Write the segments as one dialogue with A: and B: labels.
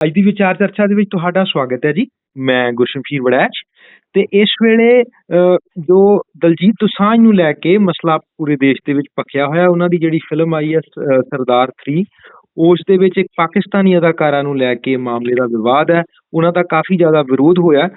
A: ਅੱਜ ਦੀ ਵਿਚਾਰ ਚਰਚਾ ਦੇ ਵਿੱਚ ਤੁਹਾਡਾ ਸਵਾਗਤ ਹੈ ਜੀ। ਮੈਂ ਗੁਰਸ਼ਮਸ਼ੀਰ ਵੜੈਚ ਤੇ ਇਸ ਵੇਲੇ ਅ, ਜੋ ਦਲਜੀਤ ਦੁਸਾਂਝ ਨੂੰ ਲੈ ਕੇ ਮਸਲਾ ਪੂਰੇ ਦੇਸ਼ ਦੇ ਵਿੱਚ ਪੱਕਿਆ ਹੋਇਆ ਉਹਨਾਂ ਦੀ ਜਿਹੜੀ ਫਿਲਮ ਆਈ ਹੈ ਸਰਦਾਰ 3 ਉਸ ਦੇ ਵਿੱਚ ਇੱਕ ਪਾਕਿਸਤਾਨੀ ਅਦਾਕਾਰਾ ਨੂੰ ਲੈ ਕੇ ਮਾਮਲੇ ਦਾ ਵਿਵਾਦ ਹੈ। ਉਹਨਾਂ ਦਾ ਕਾਫੀ ਜ਼ਿਆਦਾ ਵਿਰੋਧ ਹੋਇਆ।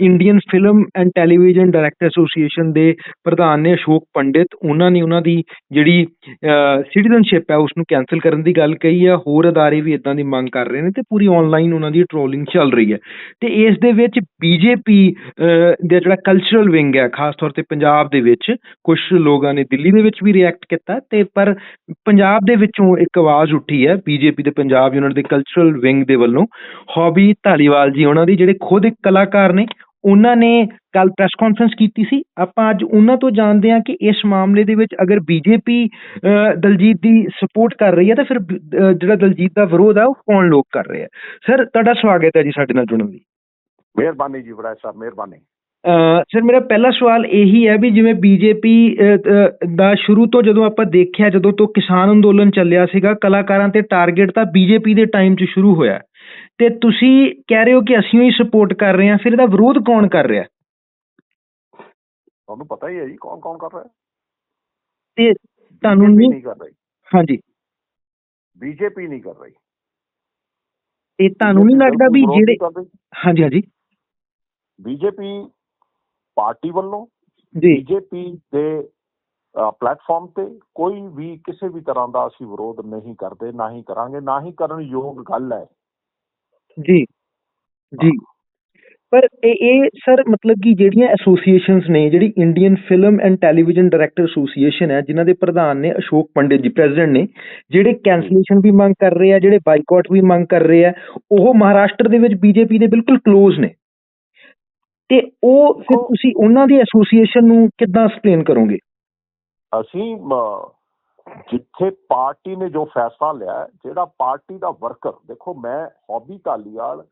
A: Indian film and television director association ਦੇ ਪ੍ਰਧਾਨ ਨੇ ਅਸ਼ੋਕ ਪੰਡਿਤ, ਉਹਨਾਂ ਨੇ ਉਹਨਾਂ ਦੀ ਜਿਹੜੀ ਸਿਟੀਜ਼ਨਸ਼ਿਪ ਹੈ ਉਸ ਨੂੰ ਕੈਨਸਲ ਕਰਨ ਦੀ ਗੱਲ ਕਹੀ ਹੈ ਹੋਰ ਅਦਾਰੇ ਵੀ ਇਦਾਂ ਦੀ ਮੰਗ ਕਰ ਰਹੇ ਨੇ ਤੇ ਪੂਰੀ ਆਨਲਾਈਨ ਉਹਨਾਂ ਦੀ ਟ੍ਰੋਲਿੰਗ ਚੱਲ ਰਹੀ ਹੈ। ਤੇ ਇਸ ਦੇ ਵਿੱਚ ਬੀਜੇਪੀ ਦਾ ਜਿਹੜਾ ਕਲਚਰਲ ਵਿੰਗ ਹੈ, ਖਾਸ ਤੌਰ ਤੇ ਪੰਜਾਬ ਦੇ ਵਿੱਚ ਕੁਝ ਲੋਕਾਂ ਨੇ ਦਿੱਲੀ ਦੇ ਵਿੱਚ ਵੀ ਰਿਐਕਟ ਕੀਤਾ ਤੇ ਪਰ ਪੰਜਾਬ ਦੇ ਵਿੱਚੋਂ ਇੱਕ ਆਵਾਜ਼ ਉੱਠੀ ਹੈ ਬੀਜੇਪੀ ਦੇ ਪੰਜਾਬ ਯੂਨਿਟ ਦੇ ਕਲਚਰਲ ਵਿੰਗ ਦੇ ਵੱਲੋਂ। ਹੌਬੀ ਧਾਲੀਵਾਲ ਜੀ ਉਹਨਾਂ ਦੀ ਜਿਹੜੇ ਖੁਦ ਇੱਕ ਕਲਾਕਾਰ ਨੇ ਉਹਨਾਂ ਨੇ ਕੱਲ ਪ੍ਰੈਸ ਕਾਨਫਰੰਸ ਕੀਤੀ ਸੀ। ਆਪਾਂ ਅੱਜ ਉਹਨਾਂ ਤੋਂ ਜਾਣਦੇ ਹਾਂ ਕਿ ਇਸ ਮਾਮਲੇ ਦੇ ਵਿੱਚ ਅਗਰ ਬੀਜੇਪੀ ਦਲਜੀਤ ਦੀ ਸਪੋਰਟ ਕਰ ਰਹੀ ਹੈ ਤਾਂ ਫਿਰ ਜਿਹੜਾ ਦਲਜੀਤ ਦਾ ਵਿਰੋਧ ਹੈ ਉਹ ਕੌਣ ਲੋਕ ਕਰ ਰਹੇ ਆ ਸਰ ਤੁਹਾਡਾ ਸਵਾਗਤ ਹੈ ਜੀ ਸਾਡੇ ਨਾਲ ਜੁੜਨ ਲਈ।
B: ਮਿਹਰਬਾਨੀ ਜੀ ਵੜੈਚ ਸਾਹਿਬ ਮਿਹਰਬਾਨੀ।
A: ਸਰ ਮੇਰਾ ਪਹਿਲਾ ਸਵਾਲ ਇਹੀ ਹੈ ਵੀ ਜਿਵੇਂ ਬੀਜੇਪੀ ਦਾ ਸ਼ੁਰੂ ਤੋਂ ਜਦੋਂ ਆਪਾਂ ਦੇਖਿਆ ਜਦੋਂ ਤੋਂ ਕਿਸਾਨ ਅੰਦੋਲਨ ਚੱਲਿਆ ਸੀਗਾ ਕਲਾਕਾਰਾਂ ਤੇ ਟਾਰਗੇਟ ਤਾਂ ਬੀਜੇਪੀ ਦੇ ਟਾਈਮ 'ਚ ਸ਼ੁਰੂ ਹੋਇਆ। ਤੇ ਤੁਸੀਂ ਕਹਿ ਰਹੇ ਹੋ ਕਿ ਅਸੀਂ ਹੀ ਸਪੋਰਟ ਕਰ ਰਹੇ ਹਾਂ ਫਿਰ ਇਹਦਾ ਵਿਰੋਧ ਕੌਣ ਕਰ ਰਿਹਾ?
B: ਤੁਹਾਨੂੰ ਪਤਾ ਹੀ ਹੈ ਜੀ ਕੌਣ ਕੌਣ ਕਰ ਰਿਹਾ।
A: ਤੇ ਤੁਹਾਨੂੰ
B: BJP
A: ਨਹੀਂ
B: ਕਰ ਰਹੀ।
A: ਹਾਂਜੀ।
B: ਬੀਜੇਪੀ ਨਹੀਂ ਕਰ ਰਹੀ।
A: ਤੇ ਤੁਹਾਨੂੰ ਨਹੀਂ ਲੱਗਦਾ ਵੀ ਜਿਹੜੇ ਹਾਂਜੀ ਹਾਂਜੀ।
B: ਬੀਜੇਪੀ ਪਾਰਟੀ ਵੱਲੋਂ
A: ਜੀ।
B: ਬੀਜੇਪੀ ਦੇ ਪਲੇਟਫਾਰਮ ਤੇ ਕੋਈ ਵੀ ਕਿਸੇ ਵੀ ਤਰ੍ਹਾਂ ਦਾ ਅਸੀਂ ਵਿਰੋਧ ਨਹੀਂ ਕਰਦੇ ਨਾ ਹੀ ਕਰਾਂਗੇ ਨਾ ਹੀ ਕਰਨ ਯੋਗ ਗੱਲ ਹੈ।
A: ਜੀ। ਜੀ। ਪਰ ਇਹ ਇਹ ਸਰ ਮਤਲਬ ਕਿ ਜਿਹੜੀਆਂ ਐਸੋਸੀਏਸ਼ਨਸ ਨੇ ਜਿਹੜੀ Indian film and television director association ਹੈ ਜਿਨ੍ਹਾਂ ਦੇ ਪ੍ਰਧਾਨ ਨੇ ਅਸ਼ੋਕ ਪੰਡਿਤ ਜੀ ਪ੍ਰੈਜ਼ੀਡੈਂਟ ਨੇ ਜਿਹੜੇ ਕੈਂਸਲੇਸ਼ਨ ਵੀ ਮੰਗ ਕਰ ਰਹੇ ਆ ਜਿਹੜੇ ਬਾਈਕਾਟ ਵੀ ਮੰਗ ਕਰ ਰਹੇ ਆ ਉਹ ਮਹਾਰਾਸ਼ਟਰ ਦੇ ਵਿੱਚ ਬੀਜੇਪੀ ਦੇ ਬਿਲਕੁਲ ক্লোਜ਼ ਨੇ। ਤੇ ਉਹ ਫਿਰ ਤੁਸੀਂ ਉਹਨਾਂ ਦੀ ਐਸੋਸੀਏਸ਼ਨ ਨੂੰ ਕਿੱਦਾਂ ਐਕਸਪਲੇਨ ਕਰੋਗੇ?
B: ਅਸੀਂ ਜਿੱਥੇ ਪਾਰਟੀ ਨੇ ਜੋ ਫੈਸਲਾ ਲਿਆ ਹੈ, ਜਿਹੜਾ ਪਾਰਟੀ ਦਾ ਵਰਕਰ ਦੇਖੋ ਮੈਂ ਹੌਬੀ ਧਾਲੀਵਾਲ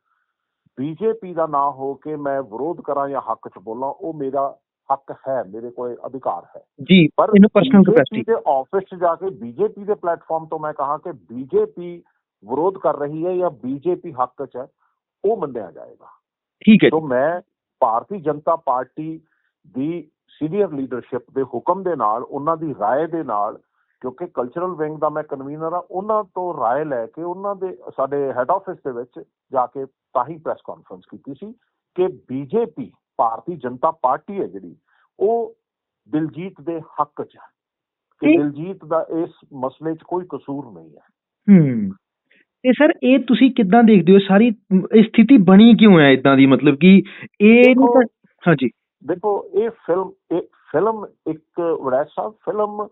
B: ਬੀਜੇਪੀ ਦਾ ਨਾ ਹੋ ਕੇ ਮੈਂ ਵਿਰੋਧ ਕਰਾਂ ਜਾਂ ਹੱਕ 'ਚ ਬੋਲਾਂ ਉਹ ਮੇਰਾ ਹੱਕ ਹੈ ਮੇਰੇ ਕੋਲ ਅਧਿਕਾਰ ਹੈ
A: ਜੀ
B: ਪਰ
A: ਇਹਨੂੰ ਪਰਸਨਲ
B: BJP
A: ਕਪੈਸਿਟੀ
B: ਦੇ ਆਫਿਸ 'ਚ ਜਾ ਕੇ ਬੀਜੇਪੀ ਦੇ ਪਲੇਟਫਾਰਮ ਤੋਂ ਮੈਂ ਕਹਾ ਕਿ ਬੀਜੇਪੀ ਵਿਰੋਧ ਕਰ ਰਹੀ ਹੈ ਜਾਂ ਬੀਜੇਪੀ ਹੱਕ 'ਚ ਹੈ ਉਹ ਮੰਨਿਆ ਜਾਏਗਾ
A: ਠੀਕ ਹੈ
B: ਸੋ ਮੈਂ ਭਾਰਤੀ ਜਨਤਾ ਪਾਰਟੀ ਦੀ ਸੀਨੀਅਰ ਲੀਡਰਸ਼ਿਪ ਦੇ ਹੁਕਮ ਦੇ ਨਾਲ ਉਹਨਾਂ ਦੀ رائے ਦੇ ਨਾਲ ਕਿਉਂਕਿ ਕਲਚਰਲ ਵਿੰਗ ਦਾ ਮੈਂ ਕਨਵੀਨਰ ਆ ਉਹਨਾਂ ਤੋਂ رائے ਲੈ ਕੇ ਉਹਨਾਂ ਦੇ ਸਾਡੇ ਹੈੱਡ ਆਫਿਸ ਦੇ ਵਿੱਚ ਜਾ ਕੇ ਤਾਂ ਹੀ ਪ੍ਰੈਸ ਕਾਨਫਰੰਸ ਕੀਤੀ ਸੀ ਕਿ ਬੀਜੇਪੀ ਭਾਰਤੀ ਜਨਤਾ ਪਾਰਟੀ ਹੈ ਜਿਹੜੀ ਉਹ ਦਿਲਜੀਤ ਦੇ ਹੱਕ 'ਚ ਹੈ ਕਿ
A: ਠੀਕ।
B: ਦਿਲਜੀਤ ਦਾ ਇਸ ਮਸਲੇ 'ਚ ਕੋਈ ਕਸੂਰ ਨਹੀਂ ਹੈ
A: ਹੂੰ ਤੇ ਸਰ ਇਹ ਤੁਸੀਂ ਕਿੱਦਾਂ ਦੇਖਦੇ ਹੋ ਸਾਰੀ ਮ, ਇਹ ਸਥਿਤੀ ਬਣੀ ਕਿਉਂ ਹੈ ਇਦਾਂ ਦੀ ਮਤਲਬ ਕਿ ਇਹ ਨੂੰ ਤਾਂ ਹਾਂਜੀ
B: ਦੇਖੋ ਇਹ ਫਿਲਮ ਇਹ ਫਿਲਮ ਇੱਕ ਵੜੈਚ ਸਾਹਿਬ ਫਿਲਮ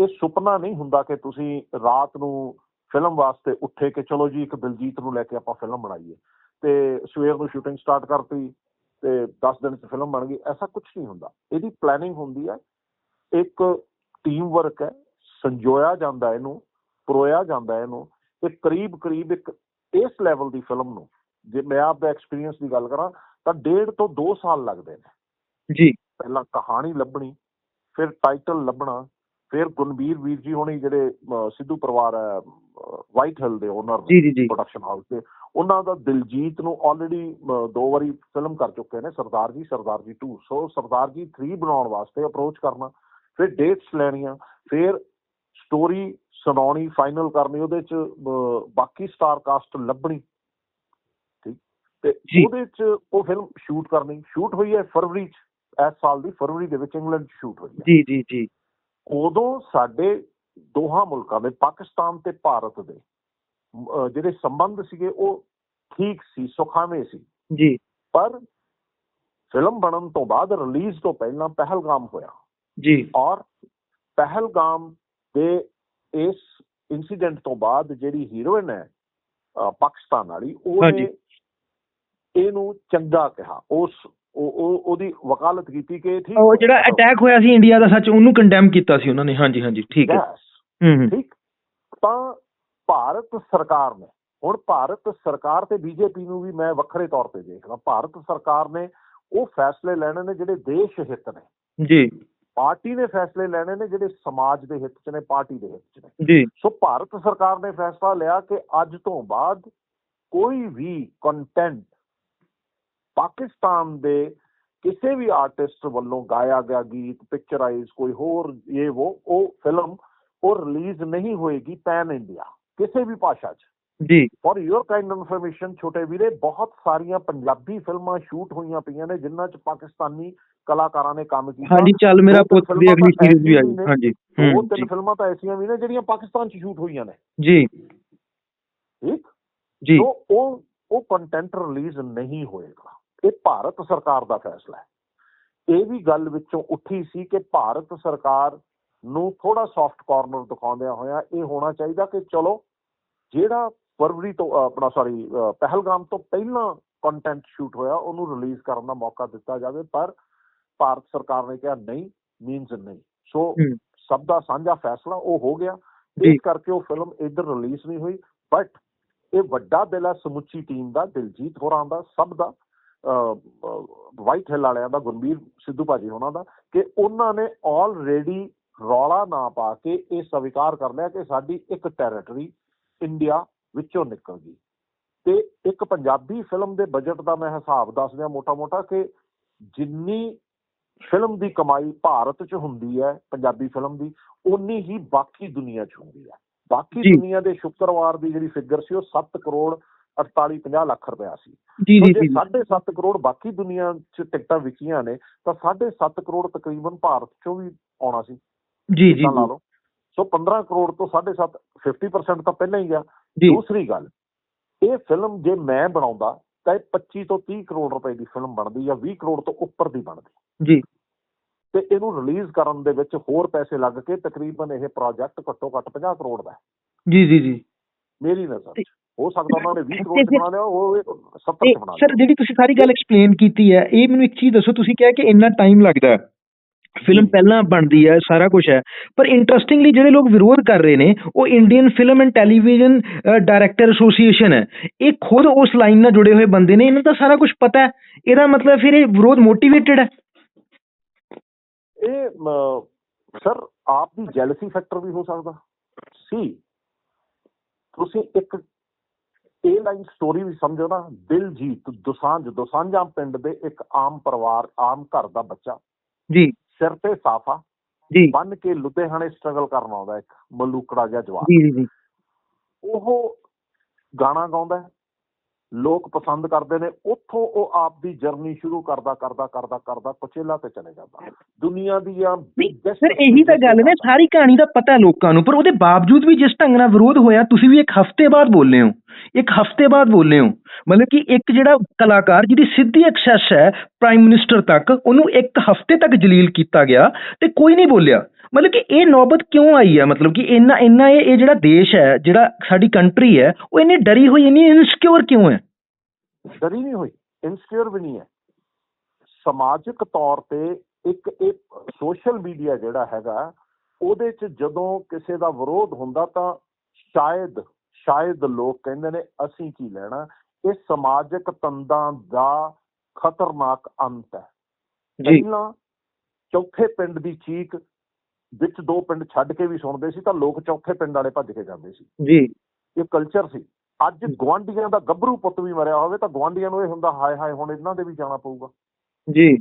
B: ਇਹ ਸੁਪਨਾ ਨਹੀਂ ਹੁੰਦਾ ਕਿ ਤੁਸੀਂ ਰਾਤ ਨੂੰ ਫਿਲਮ ਵਾਸਤੇ ਉੱਠੇ ਕਿ ਚਲੋ ਜੀ ਇੱਕ ਦਿਲਜੀਤ ਨੂੰ ਲੈ ਕੇ ਆਪਾਂ ਫਿਲਮ ਬਣਾਈਏ। ਤੇ ਸਵੇਰ ਨੂੰ ਸ਼ੂਟਿੰਗ ਸਟਾਰਟ ਕਰਤੀ ਤੇ 10 ਦਿਨ ਚ ਫਿਲਮ ਬਣ ਗਈ ਐਸਾ ਕੁਝ ਨਹੀਂ ਹੁੰਦਾ। ਇਹਦੀ ਪਲੈਨਿੰਗ ਹੁੰਦੀ ਹੈ ਇੱਕ ਟੀਮ ਵਰਕ ਹੈ ਸੰਜੋਇਆ ਜਾਂਦਾ ਇਹਨੂੰ ਪਰੋਇਆ ਜਾਂਦਾ ਇਹਨੂੰ ਇਹ ਕਰੀਬ ਕਰੀਬ ਇੱਕ ਇਸ ਲੈਵਲ ਦੀ ਫਿਲਮ ਨੂੰ ਜੇ ਮੈਂ ਆਪ ਦਾ ਐਕਸਪੀਰੀਅੰਸ ਦੀ ਗੱਲ ਕਰਾਂ ਤਾਂ ਡੇਢ ਤੋਂ 2 ਸਾਲ ਲੱਗਦੇ ਨੇ।
A: ਜੀ।
B: ਪਹਿਲਾਂ ਕਹਾਣੀ ਲੱਭਣੀ ਫਿਰ ਟਾਈਟਲ ਲੱਭਣਾ ਫਿਰ ਗੁਰਬੀਰ ਵੀਰ ਜੀ ਹੋਣੀ ਜਿਹੜੇ ਸਿੱਧੂ ਪਰਿਵਾਰ ਹੈ ਵਾਈਟ ਹਿੱਲ ਦੇ ਓਨਰ ਪ੍ਰੋਡਕਸ਼ਨ ਹਾਊਸ ਦੇ ਉਹਨਾਂ ਦਾ ਦਿਲਜੀਤ ਨੂੰ ਆਲਰੇਡੀ ਦੋ ਵਾਰੀ ਫਿਲਮ ਕਰ ਚੁੱਕੇ ਨੇ ਸਰਦਾਰ ਜੀ ਸਰਦਾਰ ਜੀ 2 ਸੋ ਸਰਦਾਰ ਜੀ 3 ਬਣਾਉਣ ਵਾਸਤੇ ਅਪਰੋਚ ਕਰਨਾ ਫਿਰ ਡੇਟਸ ਲੈਣੀਆਂ ਫਿਰ ਸਟੋਰੀ ਸੁਣਾਉਣੀ ਫਾਈਨਲ ਕਰਨੀ ਉਹਦੇ ਚ ਬਾਕੀ ਸਟਾਰ ਕਾਸਟ ਲੱਭਣੀ। ਠੀਕ? ਤੇ। ਉਹਦੇ ਚ ਉਹ ਫਿਲਮ ਸ਼ੂਟ ਕਰਨੀ। ਸ਼ੂਟ ਹੋਈ ਹੈ ਫਰਵਰੀ ਚ ਇਸ ਸਾਲ ਦੀ ਫਰਵਰੀ ਦੇ ਵਿੱਚ ਇੰਗਲੈਂਡ 'ਚ ਸ਼ੂਟ ਹੋਈ ਹੈ।
A: ਜੀ ਜੀ ਜੀ।
B: ਉਦੋਂ ਸਾਡੇ ਦੋਹਾਂ ਮੁਲਕਾਂ ਦੇ ਪਾਕਿਸਤਾਨ ਤੇ ਭਾਰਤ ਦੇ ਜਿਹੜੇ ਸੰਬੰਧ ਸੀਗੇ ਉਹ ਠੀਕ ਸੀ ਸੁਖਾਵੇਂ ਸੀ।
A: ਜੀ।
B: ਪਰ ਫਿਲਮ ਬਣਨ ਤੋਂ ਬਾਅਦ ਰਿਲੀਜ਼ ਤੋਂ ਪਹਿਲਾਂ ਪਹਿਲਗਾਮ ਹੋਇਆ।
A: ਜੀ।
B: ਔਰ ਪਹਿਲਗਾਮ ਦੇ ਇਸ ਇਨਸੀਡੈਂਟ ਤੋਂ ਬਾਅਦ ਜਿਹੜੀ ਹੀਰੋਇਨ ਹੈ ਪਾਕਿਸਤਾਨ ਵਾਲੀ। ਉਹਨੇ ਇਹਨੂੰ ਚੰਗਾ ਕਿਹਾ। ਉਸ ਉਹ ਉਹ- ਉਹਦੀ ਵਕਾਲਤ ਕੀਤੀ ਕਿ ਠੀਕ
A: ਉਹ। ਜਿਹੜਾ ਅਟੈਕ ਹੋਇਆ ਸੀ ਇੰਡੀਆ ਦਾ ਸੱਚ ਉਹਨੂੰ ਕੰਡੈਮ ਕੀਤਾ ਸੀ ਉਹਨਾਂ ਨੇ। ਹਾਂਜੀ ਹਾਂਜੀ ਠੀਕ ਹੈ। ਹੂੰ ਹੂੰ।
B: ਠੀਕ। ਤਾਂ ਭਾਰਤ ਸਰਕਾਰ ਨੇ ਹੁਣ ਭਾਰਤ ਸਰਕਾਰ ਤੇ ਬੀਜੇਪੀ ਨੂੰ ਵੀ ਮੈਂ ਵੱਖਰੇ ਤੌਰ ਤੇ ਦੇਖਦਾ। ਭਾਰਤ ਸਰਕਾਰ ਨੇ ਉਹ ਫੈਸਲੇ ਲੈਣੇ ਨੇ ਜਿਹੜੇ ਦੇਸ਼ ਹਿੱਤ ਨੇ।
A: ਜੀ।
B: ਪਾਰਟੀ ਨੇ ਫੈਸਲੇ ਲੈਣੇ ਨੇ ਜਿਹੜੇ ਸਮਾਜ ਦੇ ਹਿੱਤ 'ਚ ਨੇ ਪਾਰਟੀ ਦੇ ਹਿੱਤ 'ਚ ਨੇ।
A: ਜੀ।
B: ਸੋ ਭਾਰਤ ਸਰਕਾਰ ਨੇ ਫੈਸਲਾ ਲਿਆ ਕਿ ਅੱਜ ਤੋਂ ਬਾਅਦ ਕੋਈ ਵੀ ਕੰਟੈਂਟ ਪਾਕਿਸਤਾਨ ਦੇ ਕਿਸੇ ਵੀ ਆਰਟਿਸਟ ਵੱਲੋਂ ਗਾਇਆ ਗਿਆ ਗੀਤ ਪਿਕਚਰਾਈਜ਼ ਕੋਈ ਹੋਰ ਇਹ ਉਹ ਉਹ ਫਿਲਮ ਉਹ ਰਿਲੀਜ਼ ਨਹੀਂ ਹੋਏਗੀ ਪੈਨ ਇੰਡੀਆ ਕਿਸੇ ਵੀ ਭਾਸ਼ਾ 'ਚ।
A: ਜੀ।
B: ਫॉर ਯੂਰ ਕਾਈਂਡ ਇਨਫੋਰਮੇਸ਼ਨ ਛੋਟੇ ਵੀਰੇ ਬਹੁਤ ਸਾਰੀਆਂ ਪੰਜਾਬੀ ਫਿਲਮਾਂ ਸ਼ੂਟ ਹੋਈਆਂ ਪਈਆਂ ਨੇ ਜਿਨ੍ਹਾਂ 'ਚ ਪਾਕਿਸਤਾਨੀ ਕਲਾਕਾਰਾਂ ਨੇ ਕੰਮ ਕੀਤਾ।
A: ਹਾਂਜੀ ਚੱਲ ਮੇਰਾ ਪੁੱਤ ਦੀ ਅਗਲੀ ਸੀਰੀਜ਼ ਵੀ ਆਈ। ਹਾਂਜੀ।
B: ਉਹ ਤਿੰਨ ਫਿਲਮਾਂ ਤਾਂ ਐਸੀਆਂ ਵੀ ਨੇ ਜਿਹੜੀਆਂ ਪਾਕਿਸਤਾਨ 'ਚ ਸ਼ੂਟ ਹੋਈਆਂ ਨੇ।
A: ਜੀ।
B: ਠੀਕ
A: ਜੀ।
B: ਉਹ ਉਹ ਕੰਟੈਂਟ ਰਿਲੀਜ਼ ਨਹੀਂ ਹੋਏਗਾ। ਇਹ ਭਾਰਤ ਸਰਕਾਰ ਦਾ ਫੈਸਲਾ ਹੈ ਇਹ ਵੀ ਗੱਲ ਵਿੱਚੋਂ ਉੱਠੀ ਸੀ ਕਿ ਭਾਰਤ ਸਰਕਾਰ ਨੂੰ ਥੋੜਾ ਸੌਫਟ ਕਾਰਨਰ ਦਿਖਾਉਂਦਿਆਂ ਹੋਇਆ ਇਹ ਹੋਣਾ ਚਾਹੀਦਾ ਕਿ ਚਲੋ ਜਿਹੜਾ ਫਰਵਰੀ ਤੋਂ ਆਪਣਾ ਸੌਰੀ ਪਹਿਲਗਾਮ ਤੋਂ ਪਹਿਲਾਂ ਕੰਟੈਂਟ ਸ਼ੂਟ ਹੋਇਆ ਉਹਨੂੰ ਰਿਲੀਜ਼ ਕਰਨ ਦਾ ਮੌਕਾ ਦਿੱਤਾ ਜਾਵੇ ਪਰ ਭਾਰਤ ਸਰਕਾਰ ਨੇ ਕਿਹਾ ਨਹੀਂ ਮੀਨਸ ਨਹੀਂ ਸੋ। ਸਭ ਦਾ ਸਾਂਝਾ ਫੈਸਲਾ ਉਹ ਹੋ ਗਿਆ। ਇਸ ਕਰਕੇ ਉਹ ਫਿਲਮ ਇੱਧਰ ਰਿਲੀਜ਼ ਨਹੀਂ ਹੋਈ ਬਟ ਇਹ ਵੱਡਾ ਦਿਲ ਹੈ ਸਮੁੱਚੀ ਟੀਮ ਦਾ ਦਿਲਜੀਤ ਹੋਰਾਂ ਦਾ ਸਭ ਦਾ ਵਾਈਟ ਹਿੱਲ ਵਾਲਿਆਂ ਦਾ ਗੁਰਬੀਰ ਸਿੱਧੂ ਭਾਜੀ ਹੋਣਾ ਦਾ ਕਿ ਉਹਨਾਂ ਨੇ ਆਲਰੇਡੀ ਰੌਲਾ ਨਾ ਪਾ ਕੇ ਇਹ ਸਵੀਕਾਰ ਕਰ ਲਿਆ ਕਿ ਸਾਡੀ ਇੱਕ ਟੈਰੀਟਰੀ ਇੰਡੀਆ ਵਿੱਚੋਂ ਨਿਕਲ ਗਈ ਤੇ ਇੱਕ ਪੰਜਾਬੀ ਫਿਲਮ ਦੇ ਬਜਟ ਦਾ ਮੈਂ ਹਿਸਾਬ ਦੱਸ ਦਿਆਂ ਮੋਟਾ-ਮੋਟਾ ਕਿ ਜਿੰਨੀ ਫਿਲਮ ਦੀ ਕਮਾਈ ਭਾਰਤ 'ਚ ਹੁੰਦੀ ਹੈ ਪੰਜਾਬੀ ਫਿਲਮ ਦੀ ਉਨੀ ਹੀ ਬਾਕੀ ਦੁਨੀਆ 'ਚ ਹੁੰਦੀ ਹੈ ਬਾਕੀ। ਦੁਨੀਆ ਦੇ ਸ਼ੁੱਕਰਵਾਰ ਦੀ ਜਿਹੜੀ ਫਿਗਰ ਸੀ ਉਹ 7 ਕਰੋੜ 48 50 ਲੱਖ ਰੁਪਇਆ ਸੀ।
A: ਜੀ ਜੀ
B: ਜੇ
A: ਜੀ
B: 7.5 ਕਰੋੜ ਬਾਕੀ ਦੁਨੀਆ 'ਚ ਟਿਕਟਾਂ ਵਿਕੀਆਂ ਨੇ ਤਾਂ 7.5 ਕਰੋੜ ਤਕਰੀਬਨ ਭਾਰਤ 'ਚੋਂ ਵੀ ਆਉਣਾ ਸੀ।
A: ਜੀ ਜੀ
B: ਤਾਂ ਲਾ ਲਓ। ਸੋ 15 ਕਰੋੜ ਤੋਂ 7.5 50% ਤਾਂ ਪਹਿਲਾਂ ਹੀ ਗਿਆ ਦੂਸਰੀ ਗੱਲ ਇਹ ਫਿਲਮ ਜੇ ਮੈਂ ਬਣਾਉਂਦਾ ਤਾਂ ਇਹ 25 ਤੋਂ 30 ਕਰੋੜ ਰੁਪਏ ਦੀ ਫਿਲਮ ਬਣਦੀ ਜਾਂ 20 ਕਰੋੜ ਤੋਂ ਉੱਪਰ ਦੀ ਬਣਦੀ।
A: ਜੀ।
B: ਤੇ ਇਹਨੂੰ ਰਿਲੀਜ਼ ਕਰਨ ਦੇ ਵਿੱਚ ਹੋਰ ਪੈਸੇ ਲੱਗ ਕੇ ਤਕਰੀਬਨ ਇਹ ਪ੍ਰੋਜੈਕਟ ਘੱਟੋ ਘੱਟ 50 ਕਰੋੜ ਦਾ ਹੈ।
A: ਜੀ ਜੀ ਜੀ।
B: ਮੇਰੀ ਨਜ਼ਰ ਹੋ ਸਕਦਾ ਉਹਨਾਂ ਨੇ 20
A: ਤੇ
B: ਕਰੋੜ 'ਚ ਬਣਾ ਲਿਆ ਉਹ 70
A: ਤੇ
B: 'ਚ ਬਣਾ
A: ਸਰ
B: ਲਿਆ।
A: ਜਿਹੜੀ ਤੁਸੀਂ ਸਾਰੀ ਗੱਲ ਐਕਸਪਲੇਨ ਕੀਤੀ ਹੈ ਇਹ ਮੈਨੂੰ ਇੱਕ ਚੀਜ਼ ਦੱਸੋ ਤੁਸੀਂ ਕਿਹਾ ਕਿ ਇੰਨਾ ਟਾਈਮ ਲੱਗਦਾ ਫਿਲਮ। ਪਹਿਲਾਂ ਬਣਦੀ ਹੈ ਸਾਰਾ ਕੁਝ ਹੈ। ਪਰ ਇੰਟਰਸਟਿੰਗਲੀ ਜਿਹੜੇ ਲੋਕ ਵਿਰੋਧ ਕਰ ਰਹੇ ਨੇ ਉਹ Indian film and television director association ਹੈ। ਇਹ ਖੁਦ ਉਸ ਲਾਈਨ ਨਾਲ ਜੁੜੇ ਹੋਏ ਬੰਦੇ ਨੇ ਇਹਨਾਂ ਦਾ ਸਾਰਾ ਕੁਝ ਪਤਾ ਹੈ। ਇਹਦਾ ਮਤਲਬ ਫਿਰ ਇਹ ਵਿਰੋਧ ਮੋਟੀਵੇਟਡ ਹੈ।
B: ਇਹ ਸਰ ਆਪ ਦੀ ਜੈਲਸੀ ਫੈਕਟਰ ਵੀ ਹੋ ਸਕਦਾ। ਸੀ ਤੁਸੀਂ ਇੱਕ ਇਹ ਲਾਈਨ ਸਟੋਰੀ ਵੀ ਸਮਝੋ ਨਾ ਦਿਲਜੀਤ ਦੁਸਾਂਝ ਦੁਸਾਂਝਾਂ ਪਿੰਡ ਦੇ ਇੱਕ ਆਮ ਪਰਿਵਾਰ ਆਮ ਘਰ ਦਾ ਬੱਚਾ।
A: ਜੀ।
B: ਸਿਰ ਤੇ ਸਾਫਾ
A: ਜੀ।
B: ਬੰਨ ਕੇ ਲੁਧਿਆਣੇ ਸਟਰਗਲ ਕਰਨ ਆਉਂਦਾ ਇੱਕ ਮਲੂਕੜਾ ਜਿਹਾ ਜਵਾਨ
A: ਜੀ ਜੀ
B: ਉਹ ਗਾਣਾ ਗਾਉਂਦਾ ਲੋਕ ਪਸੰਦ ਕਰਦੇ ਨੇ ਉੱਥੋਂ ਉਹ ਆਪ ਦੀ ਜਰਨੀ ਸ਼ੁਰੂ ਕਰਦਾ ਕਰਦਾ ਕਰਦਾ ਕਰਦਾ ਕੁਚੇਲਾ ਤੇ ਚਲੇ ਜਾਂਦਾ। ਦੁਨੀਆ ਦੀਆਂ
A: ਸਰ ਇਹੀ ਤਾਂ ਗੱਲ ਨੇ ਸਾਰੀ ਕਹਾਣੀ ਦਾ ਪਤਾ ਲੋਕਾਂ ਨੂੰ ਪਰ ਉਹਦੇ ਬਾਵਜੂਦ ਵੀ ਜਿਸ ਢੰਗ ਨਾਲ ਵਿਰੋਧ ਹੋਇਆ ਤੁਸੀਂ ਵੀ ਇੱਕ ਹਫ਼ਤੇ ਬਾਅਦ ਬੋਲੇ ਹੋ ਇੱਕ ਹਫ਼ਤੇ ਬਾਅਦ ਬੋਲੇ ਹੋ। ਮਤਲਬ ਕਿ ਇੱਕ ਜਿਹੜਾ ਕਲਾਕਾਰ ਜਿਹਦੀ ਸਿੱਧੀ ਐਕਸੈਸ ਹੈ ਪ੍ਰਾਈਮ ਮਿਨਿਸਟਰ ਤੱਕ ਉਹਨੂੰ ਇੱਕ ਹਫ਼ਤੇ ਤੱਕ ਜਲੀਲ ਕੀਤਾ ਗਿਆ ਤੇ ਕੋਈ ਨਹੀਂ ਬੋਲਿਆ। ਮਤਲਬ ਕਿ ਇਹ ਨੌਬਤ ਕਿਉਂ ਆਈ ਹੈ ਮਤਲਬ ਕਿ ਇੰਨਾ ਇੰਨਾ ਇਹ ਇਹ ਜਿਹੜਾ ਦੇਸ਼ ਹੈ ਜਿਹੜਾ ਸਾਡੀ ਕੰਟਰੀ ਹੈ ਉਹ ਇੰਨੀ ਡਰੀ ਹੋਈ ਇੰਨੀ ਇਨਸਿਕਿਉਰ ਕਿਉਂ ਹੈ?
B: ਡਰੀ ਨਹੀਂ ਹੋਈ ਇਨਸਿਕਿਉਰ ਵੀ ਨਹੀਂ ਹੈ। ਸਮਾਜਿਕ ਤੌਰ ਤੇ ਇੱਕ ਇਹ ਸੋਸ਼ਲ ਮੀਡੀਆ ਜਿਹੜਾ ਹੈਗਾ ਉਹਦੇ 'ਚ ਜਦੋਂ ਕਿਸੇ ਦਾ ਵਿਰੋਧ ਹੁੰਦਾ ਤਾਂ ਸ਼ਾਇਦ ਸ਼ਾਇਦ ਲੋਕ ਕਹਿੰਦੇ ਨੇ ਅਸੀਂ ਕੀ ਲੈਣਾ? ਇਹ ਸਮਾਜਿਕ ਤੰਦਾਂ ਦਾ ਖਤਰਨਾਕ ਅੰਤ ਹੈ। ਪਹਿਲਾਂ ਚੌਥੇ ਪਿੰਡ ਦੀ ਚੀਕ ਵਿੱਚ ਦੋ ਪਿੰਡ ਛੱਡ ਕੇ ਵੀ ਸੁਣਦੇ ਸੀ ਤਾਂ ਲੋਕ ਚੌਥੇ ਪਿੰਡ ਵਾਲੇ ਭੱਜ ਕੇ ਜਾਂਦੇ ਸੀ।
A: ਜੀ।
B: ਇਹ ਕਲਚਰ ਸੀ। ਅੱਜ ਗਵਾਂਡੀਆਂ ਦਾ ਗੱਭਰੂ ਪੁੱਤ ਵੀ ਮਰਿਆ ਹੋਵੇ ਤਾਂ ਗਵਾਂਡੀਆਂ ਨੂੰ ਇਹ ਹੁੰਦਾ ਹਾਏ ਹਾਏ ਹੁਣ ਇਹਨਾਂ ਦੇ ਵੀ ਜਾਣਾ ਪਊਗਾ।
A: ਜੀ।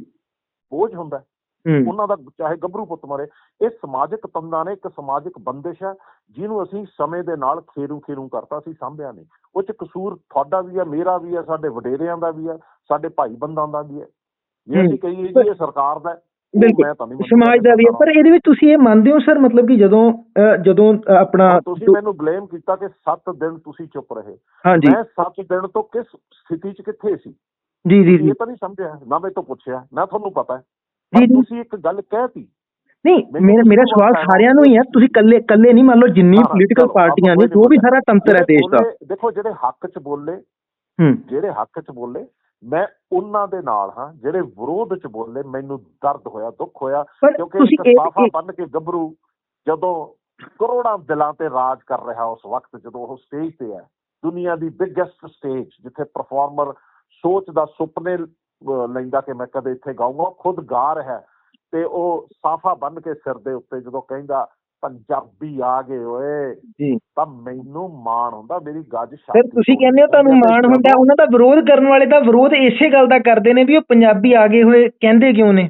B: ਬੋਝ ਹੁੰਦਾ ਉਹਨਾਂ ਦਾ ਚਾਹੇ ਗੱਭਰੂ ਪੁੱਤ ਮਰੇ। ਇਹ ਸਮਾਜਿਕ ਤੰਦਾਂ ਨੇ ਇੱਕ ਸਮਾਜਿਕ ਬੰਦਿਸ਼ ਹੈ ਜਿਹਨੂੰ ਅਸੀਂ ਸਮੇਂ ਦੇ ਨਾਲ ਖੇਰੂ ਖੇਰੂ ਕਰਤਾ ਸੀ ਸਾਂਭਿਆ ਨਹੀਂ। ਉਹ ਚ ਕਸੂਰ ਤੁਹਾਡਾ ਵੀ ਹੈ ਮੇਰਾ ਵੀ ਹੈ ਸਾਡੇ ਵਡੇਰਿਆਂ ਦਾ ਵੀ ਹੈ ਸਾਡੇ ਭਾਈ ਬੰਦਾਂ ਦਾ ਵੀ ਹੈ। ਜੇ। ਅਸੀਂ ਕਹੀਏ ਜੀ ਇਹ ਸਰਕਾਰ ਦਾ
A: ਬਿਲਕੁਲ।
B: ਮੈਂ ਤਾਂ ਨਹੀਂ ਮੰਨਦਾ
A: ਸਮਾਜ ਦਾ ਵੀ ਹੈ। ਪਰ ਇਹਦੇ ਵਿੱਚ ਤੁਸੀਂ ਇਹ ਮੰਨਦੇ ਹੋ ਸਰ ਮਤਲਬ ਕਿ ਜਦੋਂ ਜਦੋਂ ਆਪਣਾ
B: ਤੁਸੀਂ ਮੈਨੂੰ ਬਲੇਮ ਕੀਤਾ ਕਿ 7 ਦਿਨ ਤੁਸੀਂ ਚੁੱਪ ਰਹੇ। ਮੈਂ 7 ਦਿਨ ਤੋਂ ਕਿਸ ਸਥਿਤੀ 'ਚ ਕਿੱਥੇ ਸੀ?
A: ਜੀ ਜੀ ਜੀ।
B: ਇਹ ਤਾਂ ਨਹੀਂ ਸਮਝਿਆ। ਨਾ ਮੈਂ ਤੋਂ ਪੁੱਛਿਆ ਨਾ ਤੁਹਾਨੂੰ ਪਤਾ। ਹੈ। ਤੁਸੀਂ ਇੱਕ ਗੱਲ ਕਹਿਤੀ
A: ਨਹੀਂ ਮੇਰਾ ਮੇਰਾ ਸਵਾਲ। ਸਾਰਿਆਂ ਨੂੰ ਹੀ ਹੈ। ਤੁਸੀਂ ਕੱਲੇ ਕੱਲੇ ਨਹੀਂ ਮੰਨ ਲਓ ਜਿੰਨੀ ਪੋਲੀਟੀਕਲ ਪਾਰਟੀਆਂ ਨੇ ਜੋ ਵੀ ਸਾਰਾ ਤੰਤਰ ਹੈ ਦੇਸ਼ ਦਾ।
B: ਦੇਖੋ ਜਿਹੜੇ ਹੱਕ 'ਚ ਬੋਲੇ
A: ਹੂੰ।
B: ਜਿਹੜੇ ਹੱਕ 'ਚ ਬੋਲੇ ਮੈਂ ਉਹਨਾਂ ਦੇ ਨਾਲ ਹਾਂ ਜਿਹੜੇ ਵਿਰੋਧ 'ਚ ਬੋਲੇ ਮੈਨੂੰ ਦਰਦ ਹੋਇਆ ਦੁੱਖ ਹੋਇਆ ਕਿਉਂਕਿ ਇੱਕ ਸਾਫਾ ਬੰਨ ਕੇ ਗੱਭਰੂ ਜਦੋਂ ਕਰੋੜਾਂ ਦਿਲਾਂ ਤੇ ਰਾਜ ਕਰ ਰਿਹਾ ਉਸ ਵਕਤ ਜਦੋਂ ਉਹ ਸਟੇਜ ਤੇ ਹੈ ਦੁਨੀਆ ਦੀ ਬਿਗੇਸਟ ਸਟੇਜ ਜਿੱਥੇ ਪਰਫਾਰਮਰ ਸੋਚ ਦਾ ਸੁਪਨੇ ਲੈਂਦਾ ਕਿ ਮੈਂ ਕਦੇ ਇੱਥੇ ਉਹ ਖੁਦ ਗਾ ਰਿਹਾ ਤੇ ਉਹ ਸਾਫਾ ਬੰਨ ਕੇ ਸਿਰ ਦੇ ਉੱਤੇ ਜਦੋਂ ਕਹਿੰਦਾ ਪੰਜਾਬੀ ਆ ਗਏ ਓਏ।
A: ਜੀ।
B: ਤਾਂ ਮੈਨੂੰ ਮਾਣ ਹੁੰਦਾ ਮੇਰੀ ਗੱਜ
A: ਸਰ ਤੁਸੀਂ ਕਹਿੰਦੇ ਹੋ ਤੁਹਾਨੂੰ ਮਾਣ ਹੁੰਦਾ ਉਹਨਾਂ ਦਾ ਵਿਰੋਧ ਕਰਨ ਵਾਲੇ ਤਾਂ ਵਿਰੋਧ ਇਸੇ ਗੱਲ ਦਾ ਕਰਦੇ ਨੇ ਵੀ ਉਹ ਪੰਜਾਬੀ ਆ ਗਏ ਹੋਏ ਕਹਿੰਦੇ ਕਿਉਂ ਨੇ?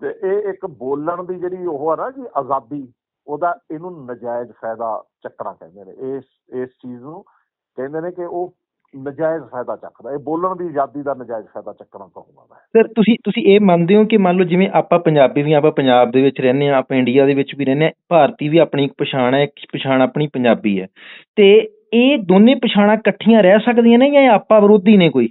B: ਤੇ ਇਹ ਇੱਕ ਬੋਲਣ ਦੀ ਜਿਹੜੀ ਉਹ ਆ ਨਾ ਜੀ ਆਜ਼ਾਦੀ ਉਹਦਾ ਇਹਨੂੰ ਨਜਾਇਜ਼ ਫਾਇਦਾ ਚੱਕਣਾ ਕਹਿੰਦੇ ਨੇ। ਇਸ ਇਸ ਚੀਜ਼ ਨੂੰ ਕਹਿੰਦੇ ਨੇ ਕਿ ਉਹ ਨਜਾਇਜ਼ ਫਾਇਦਾ ਚੱਕਦਾ। ਇਹ ਬੋਲਣ ਦੀ ਆਜ਼ਾਦੀ ਦਾ ਨਜਾਇਜ਼ ਫਾਇਦਾ ਚੱਕਣਾ ਕਹੂੰਗਾ ਮੈਂ
A: ਸਰ ਤੁਸੀਂ ਤੁਸੀਂ ਇਹ ਮੰਨਦੇ ਹੋ ਕਿ ਮੰਨ ਲਓ ਜਿਵੇਂ ਆਪਾਂ ਪੰਜਾਬੀ ਵੀ ਆਪਾਂ ਪੰਜਾਬ ਦੇ ਵਿੱਚ ਰਹਿੰਦੇ ਆ ਆਪਾਂ ਇੰਡੀਆ ਦੇ ਵਿੱਚ ਵੀ ਰਹਿੰਦੇ ਆ ਭਾਰਤੀ ਵੀ ਆਪਣੀ ਇੱਕ ਪਛਾਣ ਹੈ ਇੱਕ ਪਛਾਣ ਆਪਣੀ ਪੰਜਾਬੀ ਹੈ। ਤੇ ਇਹ ਦੋਨੇ ਪਛਾਣਾਂ ਇਕੱਠੀਆਂ ਰਹਿ ਸਕਦੀਆਂ ਨੇ ਜਾਂ ਇਹ ਆਪਾ ਵਿਰੋਧੀ ਨੇ ਕੋਈ?